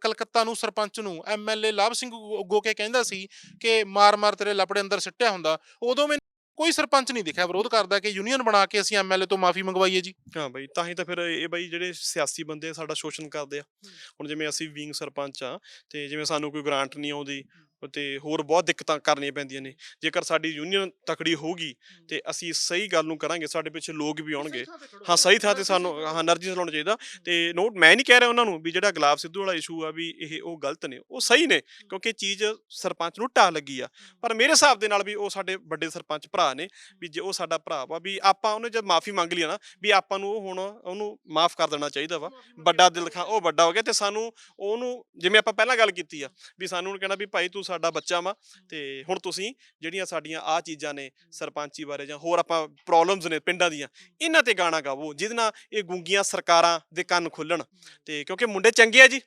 ਕਲਕੱਤਾ ਨੂੰ ਸਰਪੰਚ ਨੂੰ ਐਮਐਲਏ ਲਾਭ ਸਿੰਘ ਗੋ ਕੇ ਕਹਿੰਦਾ ਸੀ ਕਿ ਮਾਰ-ਮਾਰ ਤੇਰੇ ਲਪੜੇ ਅੰਦਰ ਸਿੱਟਿਆ ਹੁੰਦਾ ਉਦੋਂ ਮੈਨੂੰ ਕੋਈ ਸਰਪੰਚ ਨਹੀਂ ਦਿਖਿਆ ਵਿਰੋਧ ਕਰਦਾ ਕਿ ਯੂਨੀਅਨ ਬਣਾ ਕੇ ਅਸੀਂ ਐਮਐਲਏ ਤੋਂ ਮਾਫੀ ਮੰਗਵਾਈਏ ਜੀ। ਹਾਂ ਬਈ ਤਾਂ ਹੀ ਤਾਂ ਫਿਰ ਇਹ ਬਈ ਜਿਹੜੇ ਸਿਆਸੀ ਬੰਦੇ ਸਾਡਾ ਸ਼ੋਸ਼ਣ ਕਰਦੇ ਆ। ਹੁਣ ਜਿਵੇਂ ਅਸੀਂ ਵਿੰਗ ਸਰਪੰਚ ਆ ਤੇ ਜਿਵੇਂ ਸਾਨੂੰ ਕੋਈ ਗ੍ਰਾਂਟ ਨਹੀਂ ਆਉਂਦੀ ਤੇ ਹੋਰ ਬਹੁਤ ਦਿੱਕਤਾਂ ਕਰਨੀਆਂ ਪੈਂਦੀਆਂ ਨੇ। ਜੇਕਰ ਸਾਡੀ ਯੂਨੀਅਨ ਤਕੜੀ ਹੋਊਗੀ ਤੇ ਅਸੀਂ ਸਹੀ ਗੱਲ ਨੂੰ ਕਰਾਂਗੇ ਸਾਡੇ ਪਿੱਛੇ ਲੋਕ ਵੀ ਆਉਣਗੇ। ਹਾਂ ਸਹੀ ਥਾਂ ਤੇ ਸਾਨੂੰ ਹਾਂ એનર્ਜੀ ਚਲਾਉਣਾ ਚਾਹੀਦਾ ਤੇ ਨੋਟ ਮੈਂ ਨਹੀਂ ਕਹਿ ਰਿਹਾ ਉਹਨਾਂ ਨੂੰ ਵੀ ਜਿਹੜਾ ਗਲਾਬ ਸਿੱਧੂ ਵਾਲਾ ਇਸ਼ੂ ਆ ਵੀ ਇਹ ਉਹ ਗਲਤ ਨੇ ਉਹ ਸਹੀ ਨੇ ਕਿਉਂਕਿ ਚੀਜ਼ ਸਰਪੰਚ ਨੂੰ ਢਾ ਲੱਗੀ ਆ। ਪਰ ਮੇਰੇ ਹਿਸਾਬ ਦੇ ਨਾਲ ਵੀ ਉਹ ਸਾਡੇ ਵੱਡੇ ਸਰਪੰਚ ਭਰਾ ਨੇ ਵੀ ਜੇ ਉਹ ਸਾਡਾ ਭਰਾ ਵਾ ਵੀ ਆਪਾਂ ਉਹਨੇ ਜਦ ਮਾਫੀ ਮੰਗ ਲਈ ਨਾ ਵੀ ਆਪਾਂ ਨੂੰ ਉਹ ਹੁਣ ਉਹਨੂੰ ਮਾਫ ਕਰ ਦੇਣਾ ਚਾਹੀਦਾ ਵਾ। ਵੱਡਾ ਦਿਲ ਖਾ ਉਹ ਵੱਡਾ ਹੋ ਗਿਆ ਤੇ ਸਾਨੂੰ ਉਹਨੂੰ ਜਿਵੇਂ ਆਪਾਂ ਪਹਿਲਾਂ ਗੱਲ ਕੀਤੀ ਆ ਵੀ ਸਾਨੂੰ ਉਹਨੂੰ ਕਹਿਣਾ ਵੀ ਭਾਈ ਤੂੰ ਸਾਡਾ ਬੱਚਾ ਵਾ ਤੇ ਹੁਣ ਤੁਸੀਂ ਜਿਹੜੀਆਂ ਸਾਡੀਆਂ ਆ ਚੀਜ਼ਾਂ ਨੇ ਸਰਪੰਚੀ ਬਾਰੇ ਜਾਂ ਹੋਰ ਆਪਾਂ ਪ੍ਰੋਬਲਮਸ ਨੇ ਪਿੰਡਾਂ ਦੀਆਂ ਇਹਨਾਂ ਤੇ ਗਾਣਾ ਗਾਵੋ ਜਿਹਦੇ ਨਾਲ ਇਹ ਗੁੰਗੀਆਂ ਸਰਕਾਰਾਂ ਦੇ ਕੰਨ ਖੁੱਲਣ ਤੇ ਕਿਉਂਕਿ ਮੁੰਡੇ ਚੰਗੇ ਆ ਜੀ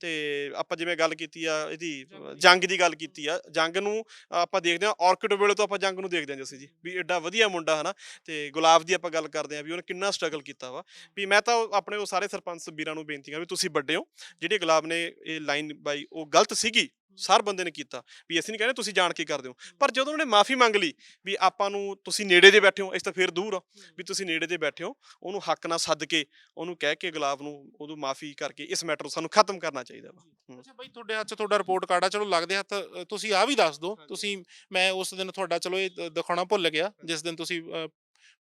ਤੇ ਆਪਾਂ ਜਿਵੇਂ ਗੱਲ ਕੀਤੀ ਆ ਇਹਦੀ ਜੰਗ ਦੀ। ਗੱਲ ਕੀਤੀ ਆ ਜੰਗ ਨੂੰ ਆਪਾਂ ਦੇਖਦੇ ਆ ਔਰਕਿਡ ਵੇਲੇ ਤੋਂ ਆਪਾਂ ਜੰਗ ਨੂੰ ਦੇਖਦੇ ਹਾਂ ਜਸੀਂ ਜੀ ਵੀ ਐਡਾ ਵਧੀਆ ਮੁੰਡਾ ਹਨਾ ਤੇ ਗੁਲਾਬ ਦੀ ਆਪਾਂ ਗੱਲ ਕਰਦੇ ਆ ਵੀ ਉਹਨੇ ਕਿੰਨਾ ਸਟਰਗਲ ਕੀਤਾ ਵਾ। ਵੀ ਮੈਂ ਤਾਂ ਆਪਣੇ ਉਹ ਸਾਰੇ ਸਰਪੰਚ ਵੀਰਾਂ ਨੂੰ ਬੇਨਤੀ ਕਰਾਂ ਵੀ ਤੁਸੀਂ ਵੱਡੇ ਹੋ ਜਿਹੜੇ ਗੁਲਾਬ ਨੇ ਇਹ ਲਾਈਨ ਬਾਈ ਉਹ ਗਲਤ ਸੀਗੀ ਹਰ ਬੰਦੇ ਨੇ ਕੀਤਾ ਵੀ ਅਸੀਂ ਨਹੀਂ ਕਹਿੰਦੇ ਤੁਸੀਂ ਜਾਣ ਕੇ ਕਰਦੇ ਹੋ। ਪਰ ਜਦੋਂ ਉਹਨੇ ਮਾਫੀ ਮੰਗ ਲਈ ਵੀ ਆਪਾਂ ਨੂੰ ਤੁਸੀਂ ਨੇੜੇ ਦੇ ਬੈਠੇ ਹੋ ਇਸ ਤਾਂ ਫੇਰ ਦੂਰ ਆ ਵੀ ਤੁਸੀਂ ਨੇੜੇ ਦੇ ਬੈਠੇ ਹੋ ਉਹਨੂੰ ਹੱਕ ਨਾਲ ਸੱਦ ਕੇ ਉਹਨੂੰ ਕਹਿ ਕੇ ਗੁਲਾਬ ਨੂੰ ਉਹਨੂੰ ਮਾਫੀ ਕਰਕੇ ਇਸ ਮੈਟਰ ਨੂੰ ਸਾਨੂੰ ਖਤਮ ਕਰਨਾ ਚਾਹੀਦਾ ਵਾ। ਅੱਛਾ ਬਾਈ ਤੁਹਾਡੇ ਹੱਥ 'ਚ ਤੁਹਾਡਾ ਰਿਪੋਰਟ ਕਾਰਡ ਆ ਚਲੋ ਲੱਗਦੇ ਹੱਥ ਤੁਸੀਂ ਆ ਵੀ ਦੱਸ ਦਿਓ ਤੁਸੀਂ ਮੈਂ ਉਸ ਦਿਨ ਤੁਹਾਡਾ ਚਲੋ ਇਹ ਦਿਖਾਉਣਾ ਭੁੱਲ ਗਿਆ ਜਿਸ ਦਿਨ ਤੁਸੀਂ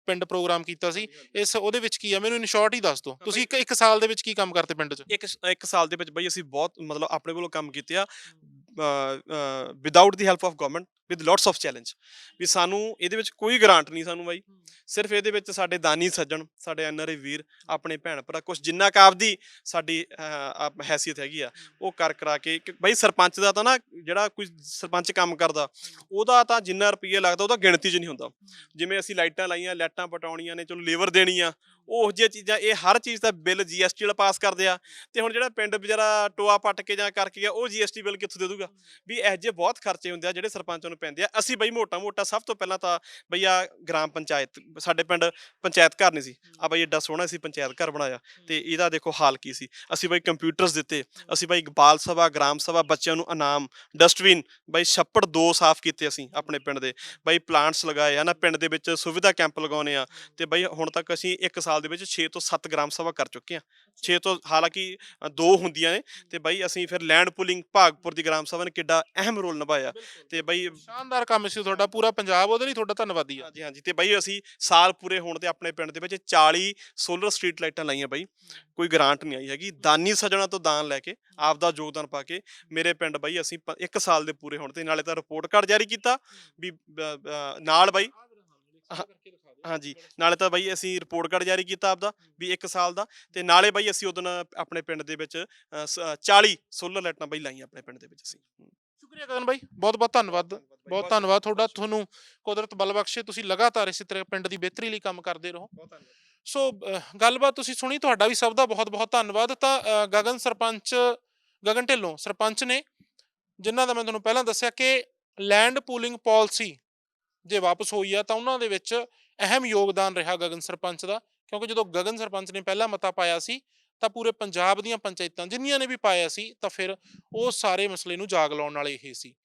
ਪਿੰਡ ਪ੍ਰੋਗਰਾਮ ਕੀਤਾ ਸੀ ਇਸ ਉਹਦੇ ਵਿੱਚ ਕੀ ਆ ਮੈਨੂੰ ਇਨ ਸ਼ਾਰਟ ਹੀ ਦੱਸ ਦਿਓ। ਤੁਸੀਂ ਇੱਕ ਇੱਕ ਸਾਲ ਦੇ ਵਿੱਚ ਕੀ ਕੰਮ ਕਰਤੇ ਪਿੰਡ 'ਚ? ਇੱਕ ਇੱਕ ਸਾਲ ਦੇ ਵਿੱਚ ਬਈ ਅਸੀਂ ਬਹੁਤ ਮਤਲਬ ਆਪਣੇ ਵੱਲੋਂ ਕੰਮ ਕੀਤੇ ਆ। Without the help of government with lots of challenge ਵੀ ਸਾਨੂੰ ਇਹਦੇ ਵਿੱਚ ਕੋਈ ਗ੍ਰਾਂਟ ਨਹੀਂ ਸਾਨੂੰ ਬਾਈ। ਸਿਰਫ ਇਹਦੇ ਵਿੱਚ ਸਾਡੇ ਦਾਨੀ ਸੱਜਣ ਸਾਡੇ ਐਨਆਰਏ ਵੀਰ ਆਪਣੇ ਭੈਣ ਭਰਾ ਕੁਝ ਜਿੰਨਾ ਕੁ ਆਪਦੀ ਸਾਡੀ ਹੈਸੀਅਤ ਹੈਗੀ ਆ ਉਹ ਕਰ ਕਰਾ ਕੇ ਕਿ ਬਈ ਸਰਪੰਚ ਦਾ ਤਾਂ ਨਾ ਜਿਹੜਾ ਕੋਈ ਸਰਪੰਚ ਕੰਮ ਕਰਦਾ ਉਹਦਾ ਤਾਂ ਜਿੰਨਾ ਰੁਪਈਆ ਲੱਗਦਾ ਉਹਦਾ ਗਿਣਤੀ 'ਚ ਨਹੀਂ ਹੁੰਦਾ। ਜਿਵੇਂ ਅਸੀਂ ਲਾਈਟਾਂ ਲਾਈਆਂ ਲਾਈਟਾਂ ਪਟਾਉਣੀਆਂ ਨੇ ਚਲੋ ਲੇਬਰ ਦੇਣੀ ਆ ਉਹ ਜਿਹੀਆਂ ਚੀਜ਼ਾਂ, ਇਹ ਹਰ ਚੀਜ਼ ਦਾ ਬਿੱਲ ਜੀਐਸਟੀ ਵਾਲਾ ਪਾਸ ਕਰਦੇ ਆ। ਤੇ ਹੁਣ ਜਿਹੜਾ ਪਿੰਡ ਵਿਚਾਰਾ ਟੋਆ ਪੱਟ ਕੇ ਜਾਂ ਕਰਕੇ ਗਿਆ, ਉਹ ਜੀਐਸਟੀ ਬਿੱਲ ਕਿੱਥੋਂ ਦੇ ਦੂਗਾ? ਵੀ ਇਹ ਜਿਹੇ ਬਹੁਤ ਖਰਚੇ ਹੁੰਦੇ ਆ ਜਿਹੜੇ ਸਰਪੰਚਾਂ ਨੂੰ ਪੈਂਦੇ ਆ। ਅਸੀਂ ਬਈ ਮੋਟਾ ਮੋਟਾ ਸਭ ਤੋਂ ਪਹਿਲਾਂ ਤਾਂ ਬਈ ਆ ਗ੍ਰਾਮ ਪੰਚਾਇਤ, ਸਾਡੇ ਪਿੰਡ ਪੰਚਾਇਤ ਘਰ ਨਹੀਂ ਸੀ। ਆ ਬਈ ਐਡਾ ਸੋਹਣਾ ਸੀ ਪੰਚਾਇਤ ਘਰ ਬਣਾਇਆ। ਤੇ ਇਹਦਾ ਦੇਖੋ ਹਾਲ ਕੀ ਸੀ। ਅਸੀਂ ਬਈ ਕੰਪਿਊਟਰਸ ਦਿੱਤੇ। ਅਸੀਂ ਬਈ ਬਾਲ ਸਭਾ, ਗ੍ਰਾਮ ਸਭਾ, ਬੱਚਿਆਂ ਨੂੰ ਇਨਾਮ ਡਸਟਬਿਨ ਬਈ ਛੱਪੜ ਦੋ ਸਾਫ਼ ਕੀਤੇ ਅਸੀਂ ਆਪਣੇ ਪਿੰਡ ਦੇ। ਬਈ ਪਲਾਂਟਸ ਲਗਾਏ ਆ ਨਾ, ਪਿੰਡ ਦੇ ਵਿੱਚ ਸੁਵਿਧਾ ਕੈਂਪ ਲਗਾਉਨੇ ਆ। ਤੇ ਬਈ ਹੁਣ ਤੱਕ ਅਸੀਂ 1 ਸਾਲ ਦੇ ਵਿੱਚ 6 ਤੋਂ 7 ਗ੍ਰਾਮ ਸਭਾ ਕਰ ਚੁੱਕੇ ਆ 6 ਤੋਂ ਹਾਲਾਂਕਿ ਦੋ ਹੁੰਦੀਆਂ ਨੇ ਤੇ ਬਈ ਅਸੀਂ ਫਿਰ ਲੈਂਡ ਪੁਲਿੰਗ ਭਾਗਪੁਰ ਦੀ ਗ੍ਰਾਮ ਸਭਾ ਨੇ ਕਿੱਡਾ ਅਹਿਮ ਰੋਲ ਨਿਭਾਇਆ ਤੇ ਬਈ ਸ਼ਾਨਦਾਰ ਕੰਮ ਸੀ ਤੁਹਾਡਾ ਪੂਰਾ ਪੰਜਾਬ ਉਹਦੇ ਲਈ ਤੁਹਾਡਾ ਧੰਨਵਾਦੀ ਆ। ਹਾਂਜੀ ਹਾਂਜੀ ਤੇ ਬਾਈ ਅਸੀਂ ਸਾਲ ਪੂਰੇ ਹੋਣ ਤੇ ਆਪਣੇ ਪਿੰਡ ਦੇ ਵਿੱਚ 40 ਸੋਲਰ ਸਟਰੀਟ ਲਾਈਟਾਂ ਲਾਈਆਂ ਬਾਈ। ਕੋਈ ਗ੍ਰਾਂਟ ਨਹੀਂ ਆਈ ਹੈਗੀ। ਦਾਨੀ ਸੱਜਣਾ ਤੋਂ ਦਾਨ ਲੈ ਕੇ ਆਪ ਦਾ ਯੋਗਦਾਨ ਪਾ ਕੇ ਮੇਰੇ ਪਿੰਡ ਬਾਈ ਅਸੀਂ 1 ਸਾਲ ਦੇ ਪੂਰੇ ਹੋਣ ਤੇ ਨਾਲੇ ਤਾਂ ਰਿਪੋਰਟ ਕਾਰਡ ਜਾਰੀ ਕੀਤਾ ਵੀ ਨਾਲ ਬਾਈ ਹਾਂਜੀ ਨਾਲੇ ਤਾਂ ਬਾਈ ਅਸੀਂ ਰਿਪੋਰਟ ਕਾਰਡ ਜਾਰੀ ਕੀਤਾ ਆਪਦਾ ਵੀ 1 ਸਾਲ ਦਾ ਤੇ ਨਾਲੇ ਬਾਈ ਅਸੀਂ ਉਦੋਂ ਆਪਣੇ ਪਿੰਡ ਦੇ ਵਿੱਚ ਅ, ਸ- ਅ, 40 ਸੋਲਰ ਲਾਈਟਾਂ ਬਾਈ ਲਾਈਆਂ ਆਪਣੇ ਪਿੰਡ ਦੇ ਵਿੱਚ ਅਸੀਂ ਸ਼ੁਕਰੀਆ ਗਗਨ ਬਾਈ ਬਹੁਤ ਬਹੁਤ ਧੰਨਵਾਦ ਬਹੁਤ ਧੰਨਵਾਦ ਤੁਹਾਡਾ ਤੁਹਾਨੂੰ ਕੁਦਰਤ ਬਲ ਬਖਸ਼ੇ ਤੁਸੀਂ ਲਗਾਤਾਰ ਇਸੇ ਤਰ੍ਹਾਂ ਪਿੰਡ ਦੀ ਬਿਹਤਰੀ ਲਈ ਕੰਮ ਕਰਦੇ ਰਹੋ। ਬਹੁਤ ਧੰਨਵਾਦ। ਸੋ ਗੱਲਬਾਤ ਤੁਸੀਂ ਸੁਣੀ ਤੁਹਾਡਾ ਵੀ ਸਭ ਦਾ ਬਹੁਤ ਬਹੁਤ ਧੰਨਵਾਦ। ਤਾਂ ਗਗਨ ਸਰਪੰਚ ਗਗਨ ਢਿੱਲੋਂ ਸਰਪੰਚ ਨੇ ਜਿਨ੍ਹਾਂ ਦਾ ਮੈਂ ਤੁਹਾਨੂੰ ਪਹਿਲਾਂ ਦੱਸਿਆ ਕਿ ਲੈਂਡ ਪੂਲਿੰਗ ਪਾਲਿਸੀ ਜੇ ਵਾਪਸ ਹੋਈ ਆ ਤਾਂ ਉਹਨਾਂ ਦੇ ਵਿੱਚ ਅਹਿਮ ਯੋਗਦਾਨ ਰਿਹਾ ਗਗਨ ਸਰਪੰਚ ਦਾ, ਕਿਉਂਕਿ ਜਦੋਂ ਗਗਨ ਸਰਪੰਚ ਨੇ ਪਹਿਲਾ ਮਤਾ ਪਾਇਆ ਸੀ, ਤਾਂ ਪੂਰੇ ਪੰਜਾਬ ਦੀਆਂ ਪੰਚਾਇਤਾਂ ਜਿੰਨੀਆਂ ਨੇ ਵੀ ਪਾਇਆ ਸੀ, ਤਾਂ ਫਿਰ ਉਹ ਸਾਰੇ ਮਸਲੇ ਨੂੰ ਜਾਗ ਲਾਉਣ ਵਾਲੇ ਇਹ ਸੀ।